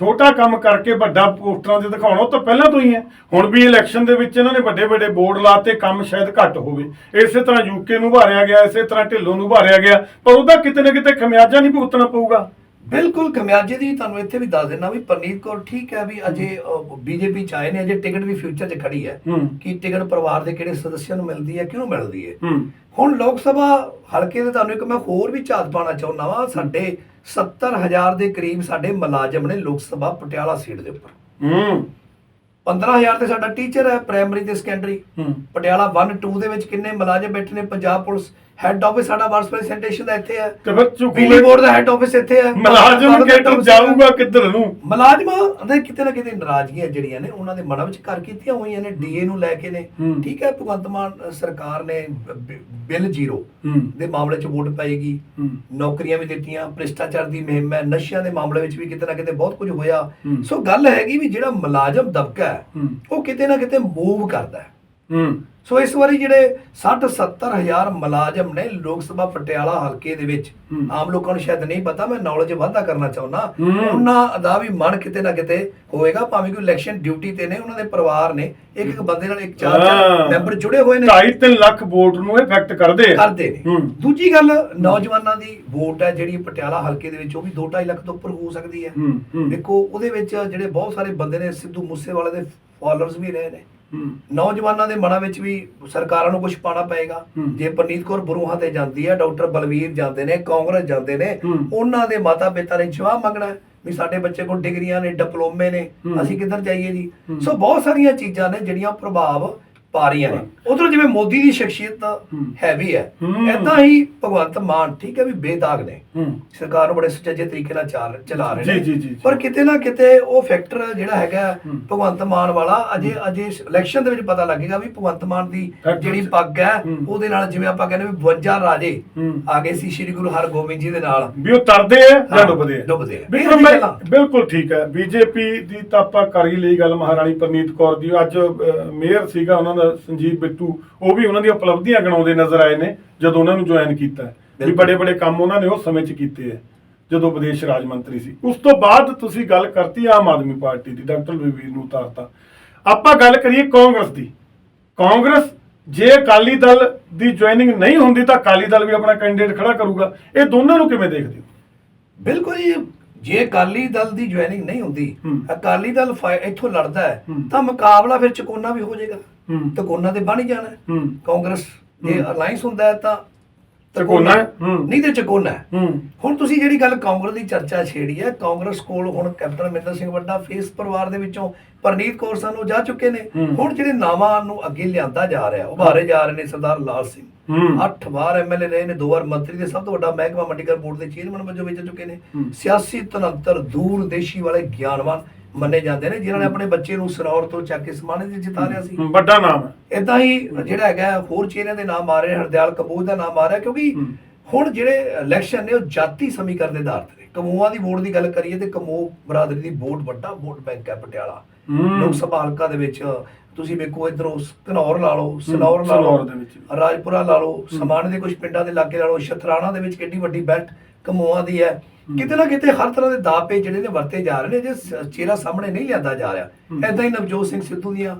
ਛੋਟਾ ਕੰਮ ਕਰਕੇ ਵੱਡਾ ਪੋਸਟਰਾਂ ਤੇ ਦਿਖਾਉਣਾ ਤਾਂ ਪਹਿਲਾਂ ਤੋਂ ਹੀ ਹੈ। ਹੁਣ ਵੀ ਇਲੈਕਸ਼ਨ ਦੇ ਵਿੱਚ ਇਹਨਾਂ ਨੇ ਵੱਡੇ ਵੱਡੇ ਬੋਰਡ ਲਾਤੇ, ਕੰਮ ਸ਼ਾਇਦ ਘੱਟ ਹੋਵੇ। ਇਸੇ ਤਰ੍ਹਾਂ ਯੂਕੇ ਨੂੰ ਭਾਰਿਆ ਗਿਆ, ਇਸੇ ਤਰ੍ਹਾਂ ਢਿੱਲੋਂ ਨੂੰ ਭਾਰਿਆ ਗਿਆ, ਪਰ ਉਹਦਾ ਕਿਤੇ ਨਾ ਕਿਤੇ ਖਮਿਆਜਾ ਨਹੀਂ ਭੁਗਤਣਾ ਪਊਗਾ। ਬਿਲਕੁਲ ਖਮਿਆਜੇ ਦੀ ਤੁਹਾਨੂੰ ਇੱਥੇ ਵੀ ਦੱਸ ਦੇਣਾ ਵੀ ਪਰਨੀਤ ਕੌਰ ਠੀਕ ਹੈ ਵੀ ਅਜੇ ਬੀਜੇਪੀ ਚ ਆਏ ਨੇ ਅਜੇ ਟਿਕਟ ਵੀ ਫਿਊਚਰ 'ਚ ਖੜੀ ਹੈ। ਕਿ ਟਿਕਟ ਪਰਿਵਾਰ ਦੇ ਕਿਹੜੇ ਸਦੱਸਿਆਂ ਨੂੰ ਮਿਲਦੀ ਹੈ ਕਿਹਨੂੰ ਮਿਲਦੀ ਹੈ। ਹੁਣ ਲੋਕ ਸਭਾ ਹਲਕੇ ਦੇ ਤੁਹਾਨੂੰ ਇੱਕ ਮੈਂ ਹੋਰ ਵੀ ਝਾਤ ਪਾਣਾ ਚਾਹੁੰਦਾ ਵਾਂ ਸਾਡੇ 70000 ਦੇ ਕਰੀਬ ਸਾਡੇ ਮੁਲਾਜ਼ਮ ਨੇ ਲੋਕ ਸਭਾ ਪਟਿਆਲਾ ਸੀਟ ਦੇ ਉੱਪਰ। ਹੂੰ। 15000 ਤੇ ਸਾਡਾ ਟੀਚਰ ਹੈ ਪ੍ਰਾਇਮਰੀ ਤੇ ਸੈਕੰਡਰੀ ਪਟਿਆਲਾ 1 2 ਦੇ ਵਿੱਚ ਕਿੰਨੇ ਮੁਲਾਜ਼ਮ ਬੈਠੇ ਨੇ ਪੰਜਾਬ ਪੁਲਿਸ ਹੈੱਡ ਆਫਿਸ ਸਾਡਾ ਵਾਰਸ ਪ੍ਰੈਜ਼ੈਂਟੇਸ਼ਨ ਦਾ ਇੱਥੇ ਹੈ। ਤੇ ਫਿਰ ਬਿਜਲੀ ਚੁਕੂਲੇ ਬੋਰਡ ਦਾ ਹੈੱਡ ਆਫਿਸ ਇੱਥੇ ਹੈ। ਮਲਾਜਮ office ਜਾਊਗਾ ਕਿੱਧਰ ਨੂੰ? ਮੁਲਾਜ਼ਮਾਂ ਦੇ ਕਿਤੇ ਨਾ ਕਿਤੇ ਨਾਰਾਜ਼ਗੀਆਂ ਜਿਹੜੀਆਂ ਨੇ ਉਹਨਾਂ ਦੇ ਮਨਾਂ ਵਿੱਚ ਘਰ ਕੀਤੀਆਂ ਹੋਈਆਂ ਨੇ ਡੀਏ ਨੂੰ ਲੈ ਕੇ ਨੇ। ਹੂੰ। ਠੀਕ ਹੈ ਭਗਵੰਤ ਮਾਨ ਅ, ਸਰਕਾਰ ਨੇ ਬ- ਬਿੱਲ ਜ਼ੀਰੋ ਹੂੰ। ਦੇ ਮਾਮਲੇ 'ਚ ਵੋਟ ਪਾਏਗੀ। ਹੂੰ। ਨੌਕਰੀਆਂ ਵੀ ਦਿੱਤੀਆਂ ਭ੍ਰਿਸ਼ਟਾਚਾਰ ਦੀ ਮੁਹਿੰਮ ਹੈ ਨਸ਼ਿਆਂ ਦੇ ਮਾਮਲੇ ਵਿੱਚ ਵੀ ਕਿਤੇ ਨਾ ਕਿਤੇ ਬਹੁਤ ਕੁਝ ਹੋਇਆ। ਹੂੰ। ਸੋ ਗੱਲ ਹੈਗੀ ਵੀ ਜਿਹੜਾ ਮੁਲਾਜ਼ਮ ਦਬਕਾ ਹੈ ਹੂੰ। ਉਹ ਕਿਤੇ ਨਾ ਕਿਤੇ ਮੂਵ ਕਰਦਾ ਹੂੰ। ਸੋ ਇਸ ਵਾਰੀ ਜਿਹੜੇ 60 70 ਹਜ਼ਾਰ ਮੁਲਾਜ਼ਮ ਨੇ ਲੋਕ ਸਭਾ ਪਟਿਆਲਾ ਹਲਕੇ ਦੇ ਵਿੱਚ। ਆਮ ਲੋਕਾਂ ਨੂੰ ਸ਼ਾਇਦ ਨਹੀਂ ਪਤਾ ਮੈਂ ਨੌਲੇਜ ਵਾਧਾ ਕਰਨਾ ਚਾਹੁੰਦਾ। ਉਹਨਾਂ ਦਾ ਵੀ ਮਨ ਕਿਤੇ ਨਾ ਕਿਤੇ ਹੋਏਗਾ ਭਾਵੇਂ ਕੋਈ ਇਲੈਕਸ਼ਨ ਡਿਊਟੀ ਤੇ ਨੇ ਉਹਨਾਂ ਦੇ ਪਰਿਵਾਰ ਨੇ ਇੱਕ ਇੱਕ ਬੰਦੇ ਨਾਲ ਇੱਕ ਚਾਰ ਚਾਰ। ਮੈਂਬਰ ਜੁੜੇ ਹੋਏ ਨੇ। 2.5 ਲੱਖ ਵੋਟ ਨੂੰ ਇਫੈਕਟ ਕਰਦੇ। ਕਰਦੇ ਨੇ। ਦੂਜੀ ਗੱਲ ਨੌਜਵਾਨਾਂ ਦੀ ਵੋਟ ਹੈ ਜਿਹੜੀ ਪਟਿਆਲਾ ਹਲਕੇ ਦੇ ਵਿੱਚ ਉਹ ਵੀ 2.5 ਲੱਖ ਤੋਂ ਉੱਪਰ ਹੋ ਸਕਦੀ ਹੈ। ਦੇਖੋ ਉਹਦੇ ਵਿੱਚ ਜਿਹੜੇ ਬਹੁਤ ਸਾਰੇ ਬੰਦੇ ਨੇ ਸਿੱਧੂ ਮੂਸੇਵਾਲੇ ਦੇ ਫਾਲੋਅਰਸ ਵੀ ਰਹੇ ਨੇ। ਨੌਜਵਾਨਾਂ ਦੇ ਮਨਾਂ ਵਿੱਚ ਵੀ ਸਰਕਾਰਾਂ ਨੂੰ ਕੁਝ ਪਾਣਾ ਪਏਗਾ। ਜੇ ਪਰਨੀਤ ਕੌਰ ਬਰੂਹਾਂ ਤੇ ਜਾਂਦੀ ਹੈ ਡਾਕਟਰ ਬਲਵੀਰ ਜਾਂਦੇ ਨੇ ਕਾਂਗਰਸ ਜਾਂਦੇ ਨੇ। ਉਹਨਾਂ ਦੇ ਮਾਤਾ ਪਿਤਾ ਨੇ ਜਵਾਬ ਮੰਗਣਾ ਵੀ ਸਾਡੇ ਬੱਚੇ ਕੋਲ ਡਿਗਰੀਆਂ ਨੇ ਡਿਪਲੋਮੇ ਨੇ। ਅਸੀਂ ਕਿੱਧਰ ਜਾਈਏ ਜੀ। ਸੋ ਬਹੁਤ ਸਾਰੀਆਂ ਚੀਜ਼ਾਂ ਨੇ ਜਿਹੜੀਆਂ ਪ੍ਰਭਾਵ ਪਾ ਰਹੀਆਂ ਨੇ ਉਧਰੋਂ ਜਿਵੇਂ ਮੋਦੀ ਦੀ ਸ਼ਖਸੀਅਤ ਹੂੰ। ਹੈਵੀ ਹੈ। ਐਦਾਂ ਹੀ ਭਗਵੰਤ ਮਾਨ ਠੀਕ ਹੈ ਵੀ ਬੇਦਾਗ ਨੇ ਸਰਕਾਰ ਨੂੰ ਬੜੇ ਸੁਚੱਜੇ ਤਰੀਕੇ ਨਾਲ ਚਾਲ ਚਲਾ ਰਹੇ ਨੇ ਜੀ, ਜੀ, ਜੀ, ਜੀ। ਪਰ ਕਿਤੇ ਨਾ ਕਿਤੇ ਉਹ ਫੈਕਟਰ ਜਿਹੜਾ ਹੈਗਾ। ਭਗਵੰਤ ਮਾਨ ਵਾਲਾ ਅਜੇ ਅਜੇ ਇਲੈਕਸ਼ਨ ਦੇ ਵਿੱਚ ਪਤਾ ਲੱਗੇਗਾ ਵੀ ਭਗਵੰਤ ਮਾਨ ਦੀ ਜਿਹੜੀ ਪੱਗ ਹੈ। ਉਹਦੇ ਨਾਲ ਜਿਵੇਂ ਆਪਾਂ ਕਹਿੰਦੇ ਵੀ 52 ਰਾਜੇ। ਆ ਗਏ ਸੀ ਸ੍ਰੀ ਗੁਰੂ ਹਰਗੋਬਿੰਦ ਜੀ ਦੇ ਨਾਲ ਵੀ ਉਹ ਤਰਦੇ ਆ ਜਾਂ ਡੁੱਬਦੇ ਆ ਡੁੱਬਦੇ ਆ। ਬਿਲਕੁਲ ਠੀਕ ਹੈ ਬੀਜੇਪੀ ਦੀ ਤਾਂ ਆਪਾਂ ਕਰ ਹੀ ਲਈ ਗੱਲ ਮਹਾਰਾਣੀ ਪ੍ਰਨੀਤ ਕੌਰ ਦੀ ਅੱਜ ਮੇਅਰ ਸੀਗਾ ਉਹਨਾਂ ਦਾ ਸੰਜੀਵ ਬਿੱਟੂ ਉਹ ਵੀ ਉਹਨਾਂ ਦੀਆਂ ਉਪਲਬਧੀਆਂ ਗਣਾਉਂਦੇ ਨਜ਼ਰ ਆਏ ਨੇ ਜਦੋਂ ਉਹਨਾਂ ਨੂੰ ਜੁਆਇਨ ਕੀਤਾ ਹੈ। ਵੀ। ਬੜੇ ਬੜੇ ਕੰਮ ਉਹਨਾਂ ਨੇ ਉਸ ਸਮੇਂ 'ਚ ਕੀਤੇ ਆ ਜਦੋਂ ਵਿਦੇਸ਼ ਰਾਜ ਮੰਤਰੀ ਸੀ ਉਸ ਤੋਂ ਬਾਅਦ ਤੁਸੀਂ ਗੱਲ ਕਰਤੀ ਆਮ ਆਦਮੀ ਪਾਰਟੀ ਦੀ ਡਾਕਟਰ ਬਲਵੀਰ ਨੂੰ ਉਤਾਰਤਾ ਆਪਾਂ ਗੱਲ ਕਰੀਏ ਕਾਂਗਰਸ ਦੀ ਕਾਂਗਰਸ ਜੇ ਅਕਾਲੀ ਦਲ ਦੀ ਜੁਆਇਨਿੰਗ ਨਹੀਂ ਹੁੰਦੀ ਤਾਂ ਅਕਾਲੀ ਦਲ ਵੀ ਆਪਣਾ ਕੈਂਡੀਡੇਟ ਖੜਾ ਕਰੂਗਾ ਇਹ ਦੋਨਾਂ ਨੂੰ ਕਿਵੇਂ ਦੇਖਦੇ ਹੋ ਬਿਲਕੁਲ ਜੀ ਜੇ ਅਕਾਲੀ ਦਲ ਦੀ ਜੁਆਇਨਿੰਗ ਨਹੀਂ ਹੁੰਦੀ ਹੂੰ। ਅਕਾਲੀ ਦਲ ਇੱਥੋਂ ਲੜਦਾ ਹੈ ਹੂੰ। ਤਾਂ ਮੁਕਾਬਲਾ ਫਿਰ ਚਕੋਨਾ ਵੀ ਹੋ ਜਾਏਗਾ ਹੂੰ। ਚਕੋਨਾ ਤੇ ਬਣ ਜਾਣਾ ਕਾਂਗਰਸ ਜੇ ਹੂੰ। ਅਲਾਈਅੰਸ ਹੁੰਦਾ ਤਾਂ। ਹੂੰ। ਨਹੀਂ ਤੇ ਚਕੋਨਾ ਹੁਣ ਤੁਸੀਂ ਜਿਹੜੀ ਗੱਲ ਕਾਂਗਰਸ ਦੀ ਚਰਚਾ ਛੇੜੀ ਹੈ ਕਾਂਗਰਸ ਕੋਲ ਹੁਣ ਕੈਪਟਨ ਅਮਰਿੰਦਰ ਸਿੰਘ ਵੱਡਾ ਫੇਸ ਪਰਿਵਾਰ ਦੇ ਵਿੱਚੋਂ ਪਰਨੀਤ ਕੌਰ ਸਾਨੂੰ ਜਾ ਚੁੱਕੇ ਨੇ। ਹੁਣ ਜਿਹੜੇ ਨਾਵਾਂ ਨੂੰ ਅੱਗੇ ਲਿਆਂਦਾ ਜਾ ਰਿਹਾ ਉਭਾਰੇ ਜਾ ਰਹੇ ਨੇ ਸਰਦਾਰ ਲਾਲ ਸਿੰਘ। ਅੱਠ ਵਾਰ ਐਮਐਲਏ ਰਹੇ ਨੇ ਦੋ ਵਾਰ ਮੰਤਰੀ ਦੇ ਸਭ ਤੋਂ ਵੱਡਾ ਮਹਿਕਮਾ ਮੰਡੀਗਰ ਬੋਰਡ ਦੇ ਚੇਅਰਮੈਨ ਵਜੋਂ ਵਿਚ ਚੁੱਕੇ ਨੇ। ਸਿਆਸੀ ਤਨੰਤਰ ਦੂਰਦੇਸ਼ੀ ਵਾਲੇ ਗਿਆਨਵਾਨ ਮੰਨੇ ਜਾਂਦੇ ਨੇ ਜਿਨ੍ਹਾਂ ਨੇ ਆਪਣੇ ਬੱਚੇ ਨੂੰ ਸਨੌਰ ਤੋਂ ਚੱਕ ਕੇ ਸਮਾਣੇ ਤੇ ਜਿਤਾ ਲਿਆ ਸੀ। ਵੱਡਾ ਨਾਮ ਹੈ। ਇਦਾਂ ਹੀ ਜਿਹੜਾ ਹੈਗਾ ਹੋਰ ਚਿਹਰਿਆਂ ਦੇ ਨਾਮ ਆ ਰਹੇ ਹਰਦਿਆਲ ਕਪੂਰ ਦਾ ਨਾਮ ਆ ਰਿਹਾ ਕਿਉਂਕਿ। ਹੁਣ ਜਿਹੜੇ ਇਲੈਕਸ਼ਨ ਨੇ ਉਹ ਜਾਤੀ ਸਮੀਕਰਨ ਦੇ ਆਧਾਰ ਤੇ ਕਮੂਆਂ ਦੀ ਵੋਟ ਦੀ ਗੱਲ ਕਰੀਏ ਤੇ ਕਮੂ ਬਰਾਦਰੀ ਦੀ ਵੋਟ ਵੱਡਾ ਵੋਟ ਬੈਂਕ ਹੈ ਪਟਿਆਲਾ। ਲੋਕ ਸਭਾ ਹਲਕਾ ਦੇ ਵਿੱਚ ਤੁਸੀਂ ਵੇਖੋ ਇਧਰੋਂ ਘਨੌਰ ਲਾ ਲਓ ਸਨੌਰ ਲਾ ਲਓ ਦੇ। ਰਾਜਪੁਰਾ ਲਾ ਲਓ ਸਮਾਣੇ ਦੇ ਕੁਝ ਪਿੰਡਾਂ ਦੇ ਇਲਾਕੇ ਲਾ ਲਓ ਸ਼ਤਰਾਣਾ ਦੇ ਵਿੱਚ ਕਿੰਨੀ ਵੱਡੀ ਬੈਲਟ ਕਮੂਆਂ ਦੀ ਹੈ। ਕਿਤੇ ਨਾ ਕਿਤੇ ਹਰ ਤਰ੍ਹਾਂ ਦੇ ਦਾਅਵੇ ਜਿਹੜੇ ਨੇ ਵਰਤੇ ਜਾ ਰਹੇ ਨੇ ਜੇ ਸ- ਚਿਹਰਾ ਸਾਹਮਣੇ ਨਹੀਂ ਲਿਆਂਦਾ ਜਾ ਰਿਹਾ। ਐਦਾਂ ਹੀ ਨਵਜੋਤ ਸਿੰਘ ਸਿੱਧੂ ਦੀਆਂ।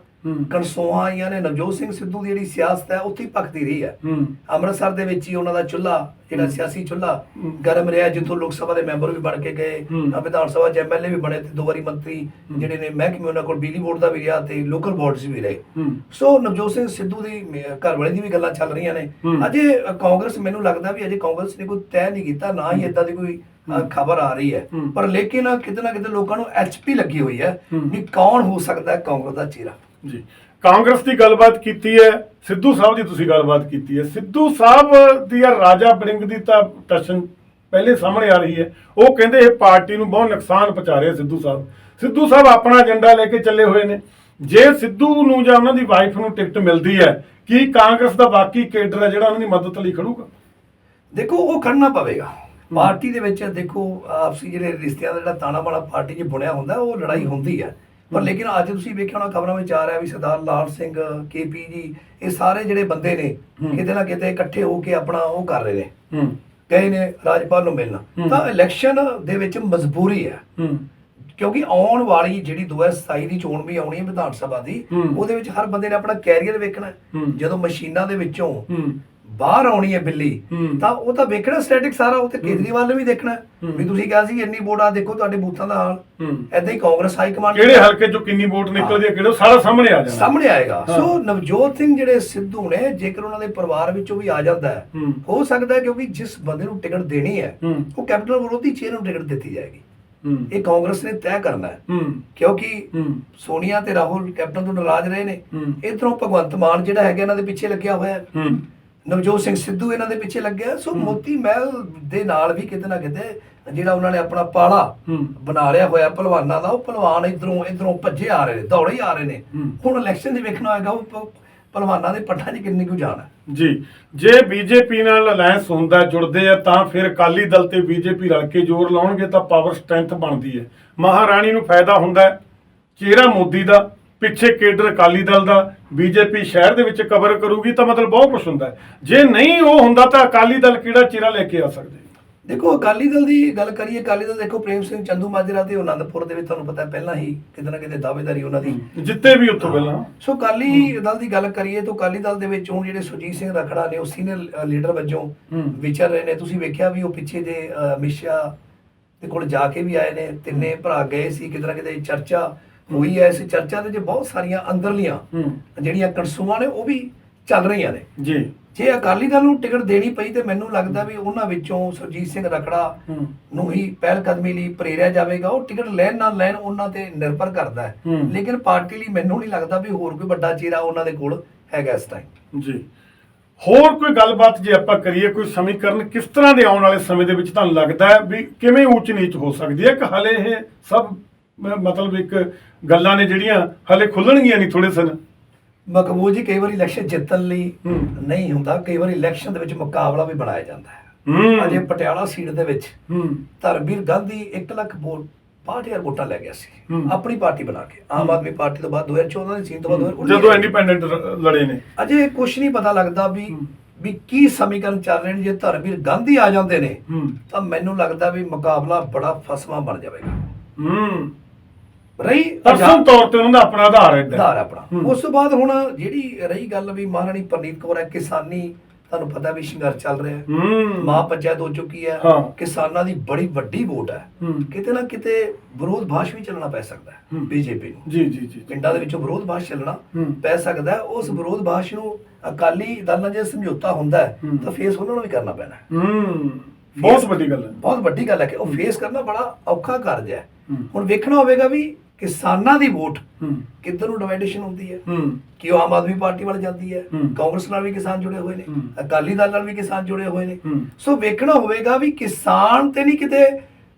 ਕਨਸੋਆਂ ਆਈਆਂ ਨੇ। ਨਵਜੋਤ ਸਿੰਘ ਸਿੱਧੂ ਦੀ ਜਿਹੜੀ ਸਿਆਸਤ ਹੈ ਉੱਥੇ ਹੀ ਭਖਦੀ ਰਹੀ ਹੈ। ਹੂੰ। ਅੰਮ੍ਰਿਤਸਰ ਦੇ ਵਿੱਚ ਹੀ ਉਹਨਾਂ ਦਾ ਚੁੱਲ੍ਹਾ ਜਿਹੜਾ ਸਿਆਸੀ ਚੁੱਲ੍ਹਾ ਗਰਮ ਰਿਹਾ ਜਿੱਥੋਂ ਲੋਕ ਸਭਾ ਦੇ ਮੈਂਬਰ ਵੀ ਬਣ ਕੇ ਗਏ। ਹੂੰ। ਅਹ ਵਿਧਾਨ ਸਭਾ ਚ ਐਮਐਲਏ ਵੀ ਬਣੇ ਤੇ ਦੋ ਵਾਰੀ ਮੰਤਰੀ ਜਿਹੜੇ ਨੇ ਮਹਿਕਮੇ ਉਹਨਾਂ ਕੋਲ ਬਿਜਲੀ ਬੋਰਡ ਦਾ ਵੀ ਰਿਹਾ ਤੇ ਲੋਕਲ ਬੋਰਡਸ ਵੀ ਰਹੇ। ਹੂੰ। ਸੋ ਨਵਜੋਤ ਸਿੰਘ ਸਿੱਧੂ ਦੀ ਘਰ ਵਾਲੇ ਦੀ ਵੀ ਗੱਲਾਂ ਚੱਲ ਰਹੀਆਂ ਨੇ। ਅਜੇ ਅ, ਕਾਂਗਰਸ ਮੈਨੂੰ ਲੱਗਦਾ ਵੀ ਅਜੇ ਕਾਂਗਰਸ ਨੇ ਕੋਈ ਤੈਅ ਨਹੀਂ ਕੀਤਾ ਨਾ ਹੀ ਇਦਾਂ ਦੀ ਕੋਈ ਖਬਰ ਆ ਰਹੀ ਹੈ। ਪਰ ਲੇਕਿਨ ਕਿਤੇ ਨਾ ਕਿਤੇ ਲੋਕਾਂ ਨੂੰ ਐਚਪੀ ਲੱਗੀ ਹੋਈ ਹੈ। ਵੀ ਕੌਣ ਹੋ ਸਕਦਾ ਹੈ ਕਾਂਗਰਸ ਦਾ ਚਿਹਰਾ। ਜੀ। ਕਾਂਗਰਸ ਦੀ ਗੱਲਬਾਤ ਕੀਤੀ ਹੈ ਸਿੱਧੂ ਸਾਹਿਬ ਦੀ ਤੁਸੀਂ ਗੱਲਬਾਤ ਕੀਤੀ ਹੈ। ਸਿੱਧੂ ਸਾਹਿਬ ਦੀ ਰਾਜਾ ਬ੍ਰਿੰਗ ਦੀ ਤਾਂ ਟਸ਼ਨ ਪਹਿਲੇ ਸਾਹਮਣੇ ਆ ਰਹੀ ਹੈ। ਉਹ ਕਹਿੰਦੇ ਇਹ ਪਾਰਟੀ ਨੂੰ ਬਹੁਤ ਨੁਕਸਾਨ ਪਹੁੰਚਾ ਰਿਹਾ ਸਿੱਧੂ ਸਾਹਿਬ। ਸਿੱਧੂ ਸਾਹਿਬ ਆਪਣਾ ਏਜੰਡਾ ਲੈ ਕੇ ਚੱਲੇ ਹੋਏ ਨੇ। ਜੇ ਸਿੱਧੂ ਨੂੰ ਜਾਂ ਉਹਨਾਂ ਦੀ ਵਾਈਫ ਨੂੰ ਟਿਕਟ ਮਿਲਦੀ ਹੈ ਕੀ ਕਾਂਗਰਸ ਦਾ ਬਾਕੀ ਕੇਡਰ ਹੈ ਜਿਹੜਾ ਉਹਨਾਂ ਦੀ ਮਦਦ ਲਈ ਖੜੂਗਾ? ਦੇਖੋ ਉਹ ਖੜਨਾ ਪਵੇਗਾ। ਪਾਰਟੀ ਦੇ ਵਿੱਚ ਦੇਖੋ ਆਪਸੀ ਜਿਹੜੇ ਰਿਸ਼ਤਿਆਂ ਦਾ ਜਿਹੜਾ ਤਾਣਾ ਬਾਣਾ ਪਾਰਟੀ 'ਚ ਬੁਣਿਆ ਹੁੰਦਾ ਉਹ ਲੜਾਈ ਹੁੰਦੀ ਹੈ ਪਰ ਲੇਕਿਨ ਅੱਜ ਤੁਸੀਂ ਵੇਖਿਆ ਹੋਣਾ ਖਬਰਾਂ ਵਿੱਚ ਆ ਰਿਹਾ ਵੀ ਸਰਦਾਰ ਲਾਲ ਸਿੰਘ ਕੇਪੀ ਜੀ ਇਹ ਸਾਰੇ ਜਿਹੜੇ ਬੰਦੇ ਨੇ। ਕਿਤੇ ਨਾ ਕਿਤੇ ਇਕੱਠੇ ਹੋ ਕੇ ਆਪਣਾ ਉਹ ਕਰ ਰਹੇ ਨੇ। ਗਏ ਨੇ ਰਾਜਪਾਲ ਨੂੰ ਮਿਲਣਾ। ਤਾਂ ਇਲੈਕਸ਼ਨ ਦੇ ਵਿੱਚ ਮਜਬੂਰੀ ਹੈ। ਕਿਉਂਕਿ ਆਉਣ ਵਾਲੀ ਜਿਹੜੀ 2027 ਦੀ ਚੋਣ ਵੀ ਆਉਣੀ ਹੈ ਵਿਧਾਨ ਸਭਾ ਦੀ। ਉਹਦੇ ਵਿੱਚ ਹਰ ਬੰਦੇ ਨੇ ਆਪਣਾ ਕੈਰੀਅਰ ਵੇਖਣਾ। ਜਦੋਂ ਮਸ਼ੀਨਾਂ ਦੇ ਵਿੱਚੋਂ ਬਾਹਰ ਆਉਣੀ ਹੈ ਬਿੱਲੀ। ਤਾਂ ਉਹ ਤਾਂ ਵੇਖਣਾ ਸਟੈਟਿਕ ਸਾਰਾ ਉਹ ਤੇ ਕੇਜਰੀਵਾਲ ਨੇ ਵੀ ਦੇਖਣਾ। ਵੀ ਤੁਸੀਂ ਕਿਹਾ ਸੀ ਇੰਨੀ ਵੋਟ ਆ ਦੇਖੋ ਤੁਹਾਡੇ ਬੂਥਾਂ ਦਾ ਹਾਲ। ਐਦਾਂ ਹੀ ਕਾਂਗਰਸ ਹਾਈ ਕਮਾਂਡ ਕਿਹੜੇ ਹਲਕੇ ਚੋਂ ਕਿੰਨੀ ਵੋਟ ਨਿਕਲਦੀ ਹੈ ਕਿਹੜੇ ਸਾਰਾ ਸਾਹਮਣੇ ਆ ਜਾਣਾ। ਸਾਹਮਣੇ ਆਏਗਾ। ਸੋ ਨਵਜੋਤ ਸਿੰਘ ਜਿਹੜੇ ਸਿੱਧੂ ਨੇ ਜੇਕਰ ਉਹਨਾਂ ਦੇ ਪਰਿਵਾਰ ਵਿੱਚੋਂ ਵੀ ਆ ਜਾਂਦਾ ਹੈ ਹੂੰ। ਸਕਦਾ ਹੈ ਕਿਉਂਕਿ ਜਿਸ ਬੰਦੇ ਨੂੰ ਟਿਕਟ ਦੇਣੀ ਹੈ। ਉਹ ਕੈਪਟਨ ਵਿਰੋਧੀ ਚੇਅਰ ਨੂੰ ਟਿਕਟ ਦਿੱਤੀ ਜਾਏਗੀ। ਇਹ ਕਾਂਗਰਸ ਨੇ ਤੈਅ ਕਰਨਾ ਹੈ। ਕਿਉਂਕਿ ਸੋਨੀਆ ਤੇ ਰਾਹੁਲ ਕੈਪਟਨ ਤੋਂ ਨਾਰਾਜ਼ ਰਹੇ ਨੇ। ਇਧਰੋਂ ਭਗਵੰਤ ਮਾਨ ਜਿਹੜਾ ਹੈਗਾ ਇਹਨਾਂ ਦੇ ਪਿੱਛੇ ਲੱਗਿਆ ਹੋਇਆ ਹੂੰ। ਨਵਜੋਤ ਸਿੰਘ ਸਿੱਧੂ ਇਹਨਾਂ ਦੇ ਪਿੱਛੇ ਲੱਗਿਆ। ਸੋ ਮੋਤੀ ਮਹਿਲ ਦੇ ਨਾਲ ਵੀ ਕਿਤੇ ਨਾ ਕਿਤੇ ਜਿਹੜਾ ਉਹਨਾਂ ਨੇ ਆਪਣਾ ਪਾਲਾ। ਬਣਾ ਲਿਆ ਹੋਇਆ ਪਹਿਲਵਾਨਾਂ ਦਾ ਉਹ ਪਹਿਲਵਾਨ ਇਧਰੋਂ ਇਧਰੋਂ ਭੱਜੇ ਆ ਰਹੇ ਨੇ ਦੌੜੇ ਹੀ ਆ ਰਹੇ ਨੇ। ਹੁਣ ਇਲੈਕਸ਼ਨ ਦੇ ਵੇਖਣਾ ਹੋਏਗਾ ਉਹ ਪਹਿਲਵਾਨਾਂ ਦੇ ਪੱਠਾਂ 'ਚ ਕਿੰਨੀ ਕੁ ਜਾਣ ਹੈ। ਜੀ ਜੇ ਬੀਜੇਪੀ ਨਾਲ ਅਲਾਈਅੰਸ ਹੁੰਦਾ ਜੁੜਦੇ ਆ ਤਾਂ ਫਿਰ ਅਕਾਲੀ ਦਲ ਤੇ ਬੀਜੇਪੀ ਰਲ ਕੇ ਜ਼ੋਰ ਲਾਉਣਗੇ ਤਾਂ ਪਾਵਰ ਸਟਰੈਂਥ ਬਣਦੀ ਹੈ। ਮਹਾਰਾਣੀ ਨੂੰ ਫਾਇਦਾ ਹੁੰਦਾ ਚਿਹਰਾ ਮੋਦੀ ਦਾ ਪਿੱਛੇ ਕੇਡਰ ਅਕਾਲੀ ਦਲ ਦਾ ਬੀਜੇਪੀ ਸ਼ਹਿਰ ਦੇ ਵਿੱਚ ਕਵਰ ਕਰੂਗੀ ਤਾਂ ਮਤਲਬ ਬਹੁਤ ਕੁਝ ਹੁੰਦਾ ਜੇ ਨਹੀਂ ਉਹ ਹੁੰਦਾ ਤਾਂ ਅਕਾਲੀ ਦਲ ਕਿਹੜਾ ਚਿਹਰਾ ਲੈ ਕੇ ਆ ਸਕਦੇ? ਦੇਖੋ ਅਕਾਲੀ ਦਲ ਦੀ ਗੱਲ ਕਰੀਏ ਅਕਾਲੀ ਦਲ ਦੇਖੋ ਪ੍ਰੇਮ ਸਿੰਘ ਚੰਦੂ ਮਾਜਰਾ ਤੇ ਆਨੰਦਪੁਰ ਦੇ ਵਿੱਚ ਤੁਹਾਨੂੰ ਪਤਾ ਪਹਿਲਾਂ ਹੀ ਕਿਤੇ ਨਾ ਕਿਤੇ ਦਾਅਵੇਦਾਰੀ ਉਹਨਾਂ ਦੀ। ਜਿੱਤੇ ਵੀ ਉੱਥੋਂ ਪਹਿਲਾਂ। ਸੋ ਅਕਾਲੀ ਦਲ ਦੀ ਗੱਲ ਕਰੀਏ ਤਾਂ ਅਕਾਲੀ ਦਲ ਦੇ ਵਿੱਚ ਹੁਣ ਜਿਹੜੇ ਸੁਰਜੀਤ ਸਿੰਘ ਰਖੜਾ ਨੇ ਉਹ ਸੀਨੀਅਰ ਲੀਡਰ ਵਜੋਂ। ਵਿਚਰ ਰਹੇ ਨੇ। ਤੁਸੀਂ ਵੇਖਿਆ ਵੀ ਉਹ ਪਿੱਛੇ ਦੇ ਅਮਿਸ਼ਾ ਦੇ ਕੋਲ ਜਾ ਕੇ ਵੀ ਆਏ ਨੇ। ਤਿੰਨੇ ਭਰਾ ਗਏ ਸੀ ਕਿਤੇ ਨਾ ਕਿਤੇ ਚਰਚਾ ਹੋਈ ਹੈ ਇਸ ਚਰਚਾ ਦੇ ਵਿੱਚ ਬਹੁਤ ਸਾਰੀਆਂ ਅੰਦਰਲੀਆਂ ਜਿਹੜੀਆਂ ਕਨਸੂਆਂ ਨੇ ਉਹ ਵੀ ਚੱਲ ਰਹੀਆਂ ਨੇ। ਜੀ। ਜੇ ਅਕਾਲੀ ਦਲ ਨੂੰ ਟਿਕਟ ਦੇਣੀ ਪਈ ਤੇ ਮੈਨੂੰ ਲੱਗਦਾ ਵੀ ਉਹਨਾਂ ਵਿੱਚੋਂ ਸੁਰਜੀਤ ਸਿੰਘ ਰਖੜਾ ਹੂੰ। ਨੂੰ ਹੀ ਪਹਿਲ ਕਦਮੀ ਲਈ ਪ੍ਰੇਰਿਆ ਜਾਵੇਗਾ। ਉਹ ਟਿਕਟ ਲੈਣ ਨਾ ਲੈਣ ਉਹਨਾਂ ਤੇ ਨਿਰਭਰ ਕਰਦਾ ਹੈ। ਲੇਕਿਨ ਪਾਰਟੀ ਲਈ ਮੈਨੂੰ ਨਹੀਂ ਲੱਗਦਾ ਵੀ ਹੋਰ ਕੋਈ ਵੱਡਾ ਚਿਹਰਾ ਉਹਨਾਂ ਦੇ ਕੋਲ ਹੈਗਾ ਇਸ ਟਾਈਮ ਜੀ। ਹੋਰ ਕੋਈ ਗੱਲਬਾਤ ਜੇ ਆਪਾਂ ਕਰੀਏ ਕੋਈ ਸਮੀਕਰਨ ਕਿਸ ਤਰ੍ਹਾਂ ਦੇ ਆਉਣ ਵਾਲੇ ਸਮੇਂ ਦੇ ਵਿੱਚ ਤੁਹਾਨੂੰ ਲੱਗਦਾ ਹੈ ਵੀ ਕਿਵੇਂ ਉੱਚ ਨੀਚ ਹੋ ਸਕਦੀ ਹੈ? ਕਿ ਹਲੇ ਇਹ ਸਭ ਮਤਲਬ ਇੱਕ ਗੱਲਾਂ ਨੇ ਜਿਹੜੀਆਂ ਹਲੇ ਖੁੱਲਣਗੀਆਂ ਨਹੀਂ ਥੋੜੇ ਸਨ ਮਕਬੂਲ ਜੀ ਕਈ ਵਾਰੀ ਇਲੈਕਸ਼ਨ ਜਿੱਤਣ ਲਈ। ਨਹੀਂ ਹੁੰਦਾ ਕਈ ਵਾਰੀ ਇਲੈਕਸ਼ਨ ਦੇ ਵਿੱਚ ਮੁਕਾਬਲਾ ਵੀ ਬਣਾਇਆ ਜਾਂਦਾ ਹੈ। ਅਜੇ ਪਟਿਆਲਾ ਸੀਟ ਦੇ ਵਿੱਚ ਧਰਮਵੀਰ ਗਾਂਧੀ 1 ਲੱਖ ਵੋਟ 65000 ਵੋਟਾਂ ਲੈ ਗਿਆ ਸੀ। ਆਪਣੀ ਪਾਰਟੀ ਬਣਾ ਕੇ ਆਮ ਆਦਮੀ ਪਾਰਟੀ ਤੋਂ ਬਾਅਦ 2014 ਦੀ ਸੀਟ ਤੋਂ ਬਾਅਦ 2019 ਜਦੋਂ ਇੰਡੀਪੈਂਡੈਂਟ ਲੜੇ ਨੇ। ਅਜੇ ਕੁਝ ਨਹੀਂ ਪਤਾ ਲੱਗਦਾ ਵੀ। ਵੀ ਕੀ ਸਮੀਕਰਨ ਚੱਲ ਰਹੇ ਨੇ। ਜੇ ਧਰਮਵੀਰ ਗਾਂਧੀ ਆ ਜਾਂਦੇ ਨੇ ਤਾਂ ਮੈਨੂੰ ਲੱਗਦਾ ਵੀ ਮੁਕਾਬਲਾ ਬੜਾ ਫਸਵਾ ਬਣ ਜਾਵੇਗਾ। ਹੂੰ। ਰਹੀ ਪਰਸਨ ਤੌਰ ਤੇ ਉਹਨਾਂ ਦਾ ਆਪਣਾ ਆਧਾਰ ਹੈ ਆਧਾਰ ਆਪਣਾ। ਉਸ ਤੋਂ ਬਾਅਦ ਹੁਣ ਜਿਹੜੀ ਰਹੀ ਗੱਲ ਵੀ ਮਹਾਰਾਣੀ ਪ੍ਰਨੀਤ ਕੌਰ ਹੈ ਕਿਸਾਨੀ ਤੁਹਾਨੂੰ ਪਤਾ ਵੀ ਸੰਘਰਸ਼ ਚੱਲ ਰਿਹਾ ਹੈ ਮਹਾ ਪੰਚਾਇਤ ਹੋ ਚੁੱਕੀ ਹੈ। ਕਿਸਾਨਾਂ ਦੀ ਬੜੀ ਵੱਡੀ ਵੋਟ ਹੈ। ਕਿਤੇ ਨਾ ਕਿਤੇ ਵਿਰੋਧ ਭਾਸ਼ ਵੀ ਚੱਲਣਾ ਪੈ ਸਕਦਾ ਹੈ। ਬੀਜੇਪੀ ਨੂੰ ਜੀ ਜੀ ਜੀ ਪਿੰਡਾਂ ਦੇ ਵਿੱਚੋਂ ਵਿਰੋਧ ਭਾਸ਼ ਚੱਲਣਾ। ਪੈ ਸਕਦਾ ਹੈ ਉਸ ਵਿਰੋਧ ਭਾਸ਼ ਨੂੰ ਅਕਾਲੀ ਦਲ ਨਾਲ ਜੇ ਸਮਝੌਤਾ ਹੁੰਦਾ ਹੈ। ਤਾਂ ਫੇਸ ਉਹਨਾਂ ਨੂੰ ਵੀ ਕਰਨਾ ਪੈਣਾ ਹੈ ਬਹੁਤ ਵੱਡੀ ਗੱਲ ਹੈ ਬਹੁਤ ਵੱਡੀ ਗੱਲ ਹੈ ਕਿ ਉਹ ਫੇਸ ਕਰਨਾ ਬੜਾ ਔਖਾ ਕਾਰਜ ਹੂੰ। ਹੁਣ ਵੇਖਣਾ ਹੋਵੇਗਾ ਵੀ ਕਿਸਾਨਾਂ ਦੀ ਵੋਟ ਕਿੱਧਰ ਨੂੰ ਡਿਵਾਈਡੇਸ਼ਨ ਹੁੰਦੀ ਹੈ ਕਿ ਉਹ ਆਮ ਆਦਮੀ ਪਾਰਟੀ ਵੱਲ ਜਾਂਦੀ ਹੈ। ਕਾਂਗਰਸ ਨਾਲ ਵੀ ਕਿਸਾਨ ਜੁੜੇ ਹੋਏ ਨੇ। ਅਕਾਲੀ ਦਲ ਨਾਲ ਵੀ ਕਿਸਾਨ ਜੁੜੇ ਹੋਏ ਨੇ। ਸੋ ਵੇਖਣਾ ਹੋਵੇਗਾ ਵੀ ਕਿਸਾਨ ਤੇ ਨਹੀਂ ਕਿਤੇ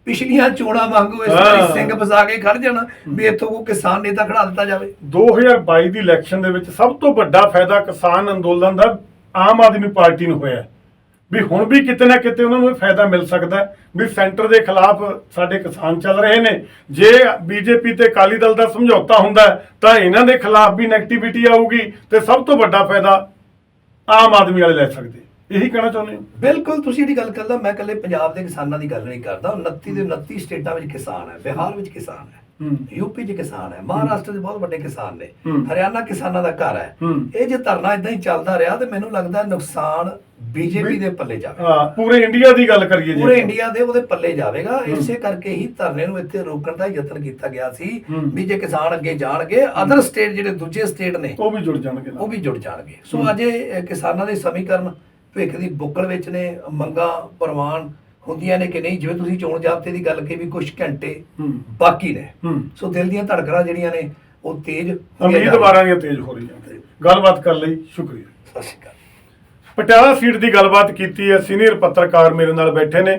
ਪਿਛਲੀਆਂ ਚੋਣਾਂ ਵਾਂਗੂ ਇਸ। ਵਾਰੀ ਸਿੰਘ ਫਸਾ ਕੇ ਖੜ ਜਾਣਾ ਵੀ ਇੱਥੋਂ ਕੋ ਕਿਸਾਨ ਨੇਤਾ ਖੜਾ ਦਿੱਤਾ ਜਾਵੇ 2022 ਦੀ ਇਲੈਕਸ਼ਨ ਦੇ ਵਿੱਚ ਸਭ ਤੋਂ ਵੱਡਾ ਫਾਇਦਾ ਕਿਸਾਨ ਅੰਦੋਲਨ ਦਾ ਆਮ ਆਦਮੀ ਪਾਰਟੀ ਨੂੰ ਹੋਇਆ। ਵੀ ਹੁਣ ਵੀ ਕਿਤੇ ਨਾ ਕਿਤੇ ਉਹਨਾਂ ਨੂੰ ਇਹ ਫਾਇਦਾ ਮਿਲ ਸਕਦਾ ਵੀ ਸੈਂਟਰ ਦੇ ਖਿਲਾਫ ਸਾਡੇ ਕਿਸਾਨ ਚੱਲ ਰਹੇ ਨੇ। ਜੇ ਬੀਜੇਪੀ ਤੇ ਅਕਾਲੀ ਦਲ ਦਾ ਸਮਝੌਤਾ ਹੁੰਦਾ ਤਾਂ ਇਹਨਾਂ ਦੇ ਖਿਲਾਫ ਵੀ ਨੈਗੇਟਿਵਿਟੀ ਆਊਗੀ ਤੇ ਸਭ ਤੋਂ ਵੱਡਾ ਫਾਇਦਾ ਆਮ ਆਦਮੀ ਵਾਲੇ ਲੈ ਸਕਦੇ। ਇਹੀ ਕਹਿਣਾ ਚਾਹੁੰਦੇ ਹੋ? ਬਿਲਕੁਲ, ਤੁਸੀਂ ਜਿਹੜੀ ਗੱਲ ਕਰਦਾ, ਮੈਂ ਇਕੱਲੇ ਪੰਜਾਬ ਦੇ ਕਿਸਾਨਾਂ ਦੀ ਗੱਲ ਨਹੀਂ ਕਰਦਾ। 29 ਦੇ 29 ਸਟੇਟਾਂ ਵਿੱਚ ਕਿਸਾਨ ਹੈ, ਬਿਹਾਰ ਵਿੱਚ ਕਿਸਾਨ ਹੈ। ਯੂਪੀ 'ਚ ਕਿਸਾਨ ਹੈ ਮਹਾਰਾਸ਼ਟਰ ਦੇ ਬਹੁਤ ਵੱਡੇ ਕਿਸਾਨ ਨੇ। ਹਰਿਆਣਾ ਕਿਸਾਨਾਂ ਦਾ ਘਰ ਹੈ। ਇਹ ਜੇ ਧਰਨਾ ਇਦਾਂ ਹੀ ਚੱਲਦਾ ਰਿਹਾ ਤੇ ਮੈਨੂੰ ਲੱਗਦਾ ਨੁਕਸਾਨ ਬੀਜੇਪੀ ਦੇ ਪੱਲੇ ਜਾਵੇਗਾ। ਹਾਂ ਪੂਰੇ ਇੰਡੀਆ ਦੀ ਗੱਲ ਕਰੀਏ ਜੀ ਪੂਰੇ ਇੰਡੀਆ ਦੇ ਉਹਦੇ ਪੱਲੇ ਜਾਵੇਗਾ। ਇਸੇ ਕਰਕੇ ਹੀ ਧਰਨੇ ਨੂੰ ਇੱਥੇ ਰੋਕਣ ਦਾ ਯਤਨ ਕੀਤਾ ਗਿਆ ਸੀ। ਵੀ ਜੇ ਕਿਸਾਨ ਅੱਗੇ ਜਾਣਗੇ ਅਦਰ ਸਟੇਟ ਜਿਹੜੇ ਦੂਜੇ ਸਟੇਟ ਨੇ ਉਹ ਵੀ ਜੁੜ ਜਾਣਗੇ। ਉਹ ਵੀ ਜੁੜ ਜਾਣਗੇ। ਸੋ ਅਜੇ ਕਿਸਾਨਾਂ ਦੇ ਸਮੀਕਰਨ ਭਵਿੱਖ ਦੀ ਬੁੱਕਲ ਵਿੱਚ ਨੇ ਮੰਗਾਂ ਪ੍ਰਵਾਨ ਹੁੰਦੀਆਂ ਨੇ ਕਿ ਨਹੀਂ? ਜਿਵੇਂ ਤੁਸੀਂ ਚੋਣ ਜਾਬਤੇ ਦੀ ਗੱਲ ਕਹੀ ਵੀ ਕੁਝ ਘੰਟੇ ਬਾਕੀ ਨੇ। ਸੋ ਦਿਲ ਦੀਆਂ ਧੜਕਣਾਂ ਜਿਹੜੀਆਂ ਨੇ ਉਹ ਤੇਜ਼ ਉਮੀਦਵਾਰਾਂ ਦੀਆਂ ਤੇਜ਼ ਹੋ ਰਹੀਆਂ। ਗੱਲਬਾਤ ਕਰਨ ਲਈ ਸ਼ੁਕਰੀਆ। ਸਤਿ ਸ਼੍ਰੀ ਅਕਾਲ। ਪਟਿਆਲਾ ਸੀਟ ਦੀ ਗੱਲਬਾਤ ਕੀਤੀ ਹੈ। ਸੀਨੀਅਰ ਪੱਤਰਕਾਰ ਮੇਰੇ ਨਾਲ ਬੈਠੇ ਨੇ।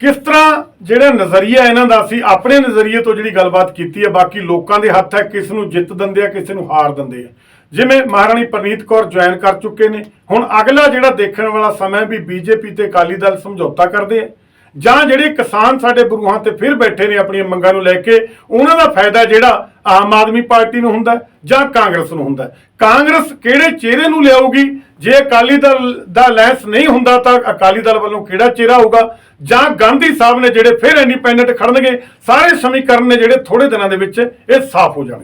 ਕਿਸ ਤਰ੍ਹਾਂ ਜਿਹੜਾ ਨਜ਼ਰੀਆ ਇਹਨਾਂ ਦਾ ਸੀ ਆਪਣੇ ਨਜ਼ਰੀਏ ਤੋਂ ਜਿਹੜੀ ਗੱਲਬਾਤ ਕੀਤੀ ਹੈ ਬਾਕੀ ਲੋਕਾਂ ਦੇ ਹੱਥ ਹੈ ਕਿਸ ਨੂੰ ਜਿੱਤ ਦਿੰਦੇ ਆ ਕਿਸੇ ਨੂੰ ਹਾਰ ਦਿੰਦੇ ਆ। ਜਿਵੇਂ ਮਹਾਰਾਣੀ ਪ੍ਰਨੀਤ ਕੌਰ ਜੁਆਇਨ ਕਰ ਚੁੱਕੇ ਨੇ। ਹੁਣ ਅਗਲਾ ਜਿਹੜਾ ਦੇਖਣ ਵਾਲਾ ਸਮਾਂ ਵੀ ਬੀਜੇਪੀ ਤੇ ਅਕਾਲੀ ਦਲ ਸਮਝੌਤਾ ਕਰਦੇ ਆ। ਜਾਂ ਜਿਹੜੇ ਕਿਸਾਨ ਸਾਡੇ ਬਰੂਹਾਂ ਤੇ ਫਿਰ ਬੈਠੇ ਨੇ ਆਪਣੀਆਂ ਮੰਗਾਂ ਨੂੰ ਲੈ ਕੇ, ਉਹਨਾਂ ਦਾ ਫਾਇਦਾ ਜਿਹੜਾ ਆਮ ਆਦਮੀ ਪਾਰਟੀ ਨੂੰ ਹੁੰਦਾ ਜਾਂ ਕਾਂਗਰਸ ਨੂੰ ਹੁੰਦਾ ਕਾਂਗਰਸ ਕਿਹੜੇ ਚਿਹਰੇ ਨੂੰ ਲਿਆਊਗੀ? ਜੇ ਅਕਾਲੀ ਦਲ ਦਾ ਲੈਂਸ ਨਹੀਂ ਹੁੰਦਾ ਤਾਂ ਅਕਾਲੀ ਦਲ ਵੱਲੋਂ ਕਿਹੜਾ ਚਿਹਰਾ ਹੋਊਗਾ? ਜਾਂ ਗਾਂਧੀ ਸਾਹਿਬ ਨੇ ਜਿਹੜੇ ਫਿਰ ਇੰਡੀਪੈਂਡੈਂਟ ਖੜਨਗੇ, ਸਾਰੇ ਸਮੀਕਰਨ ਨੇ ਜਿਹੜੇ ਥੋੜੇ ਦਿਨਾਂ ਦੇ ਵਿੱਚ ਇਹ ਸਾਫ਼ ਹੋ ਜਾਣਗੇ।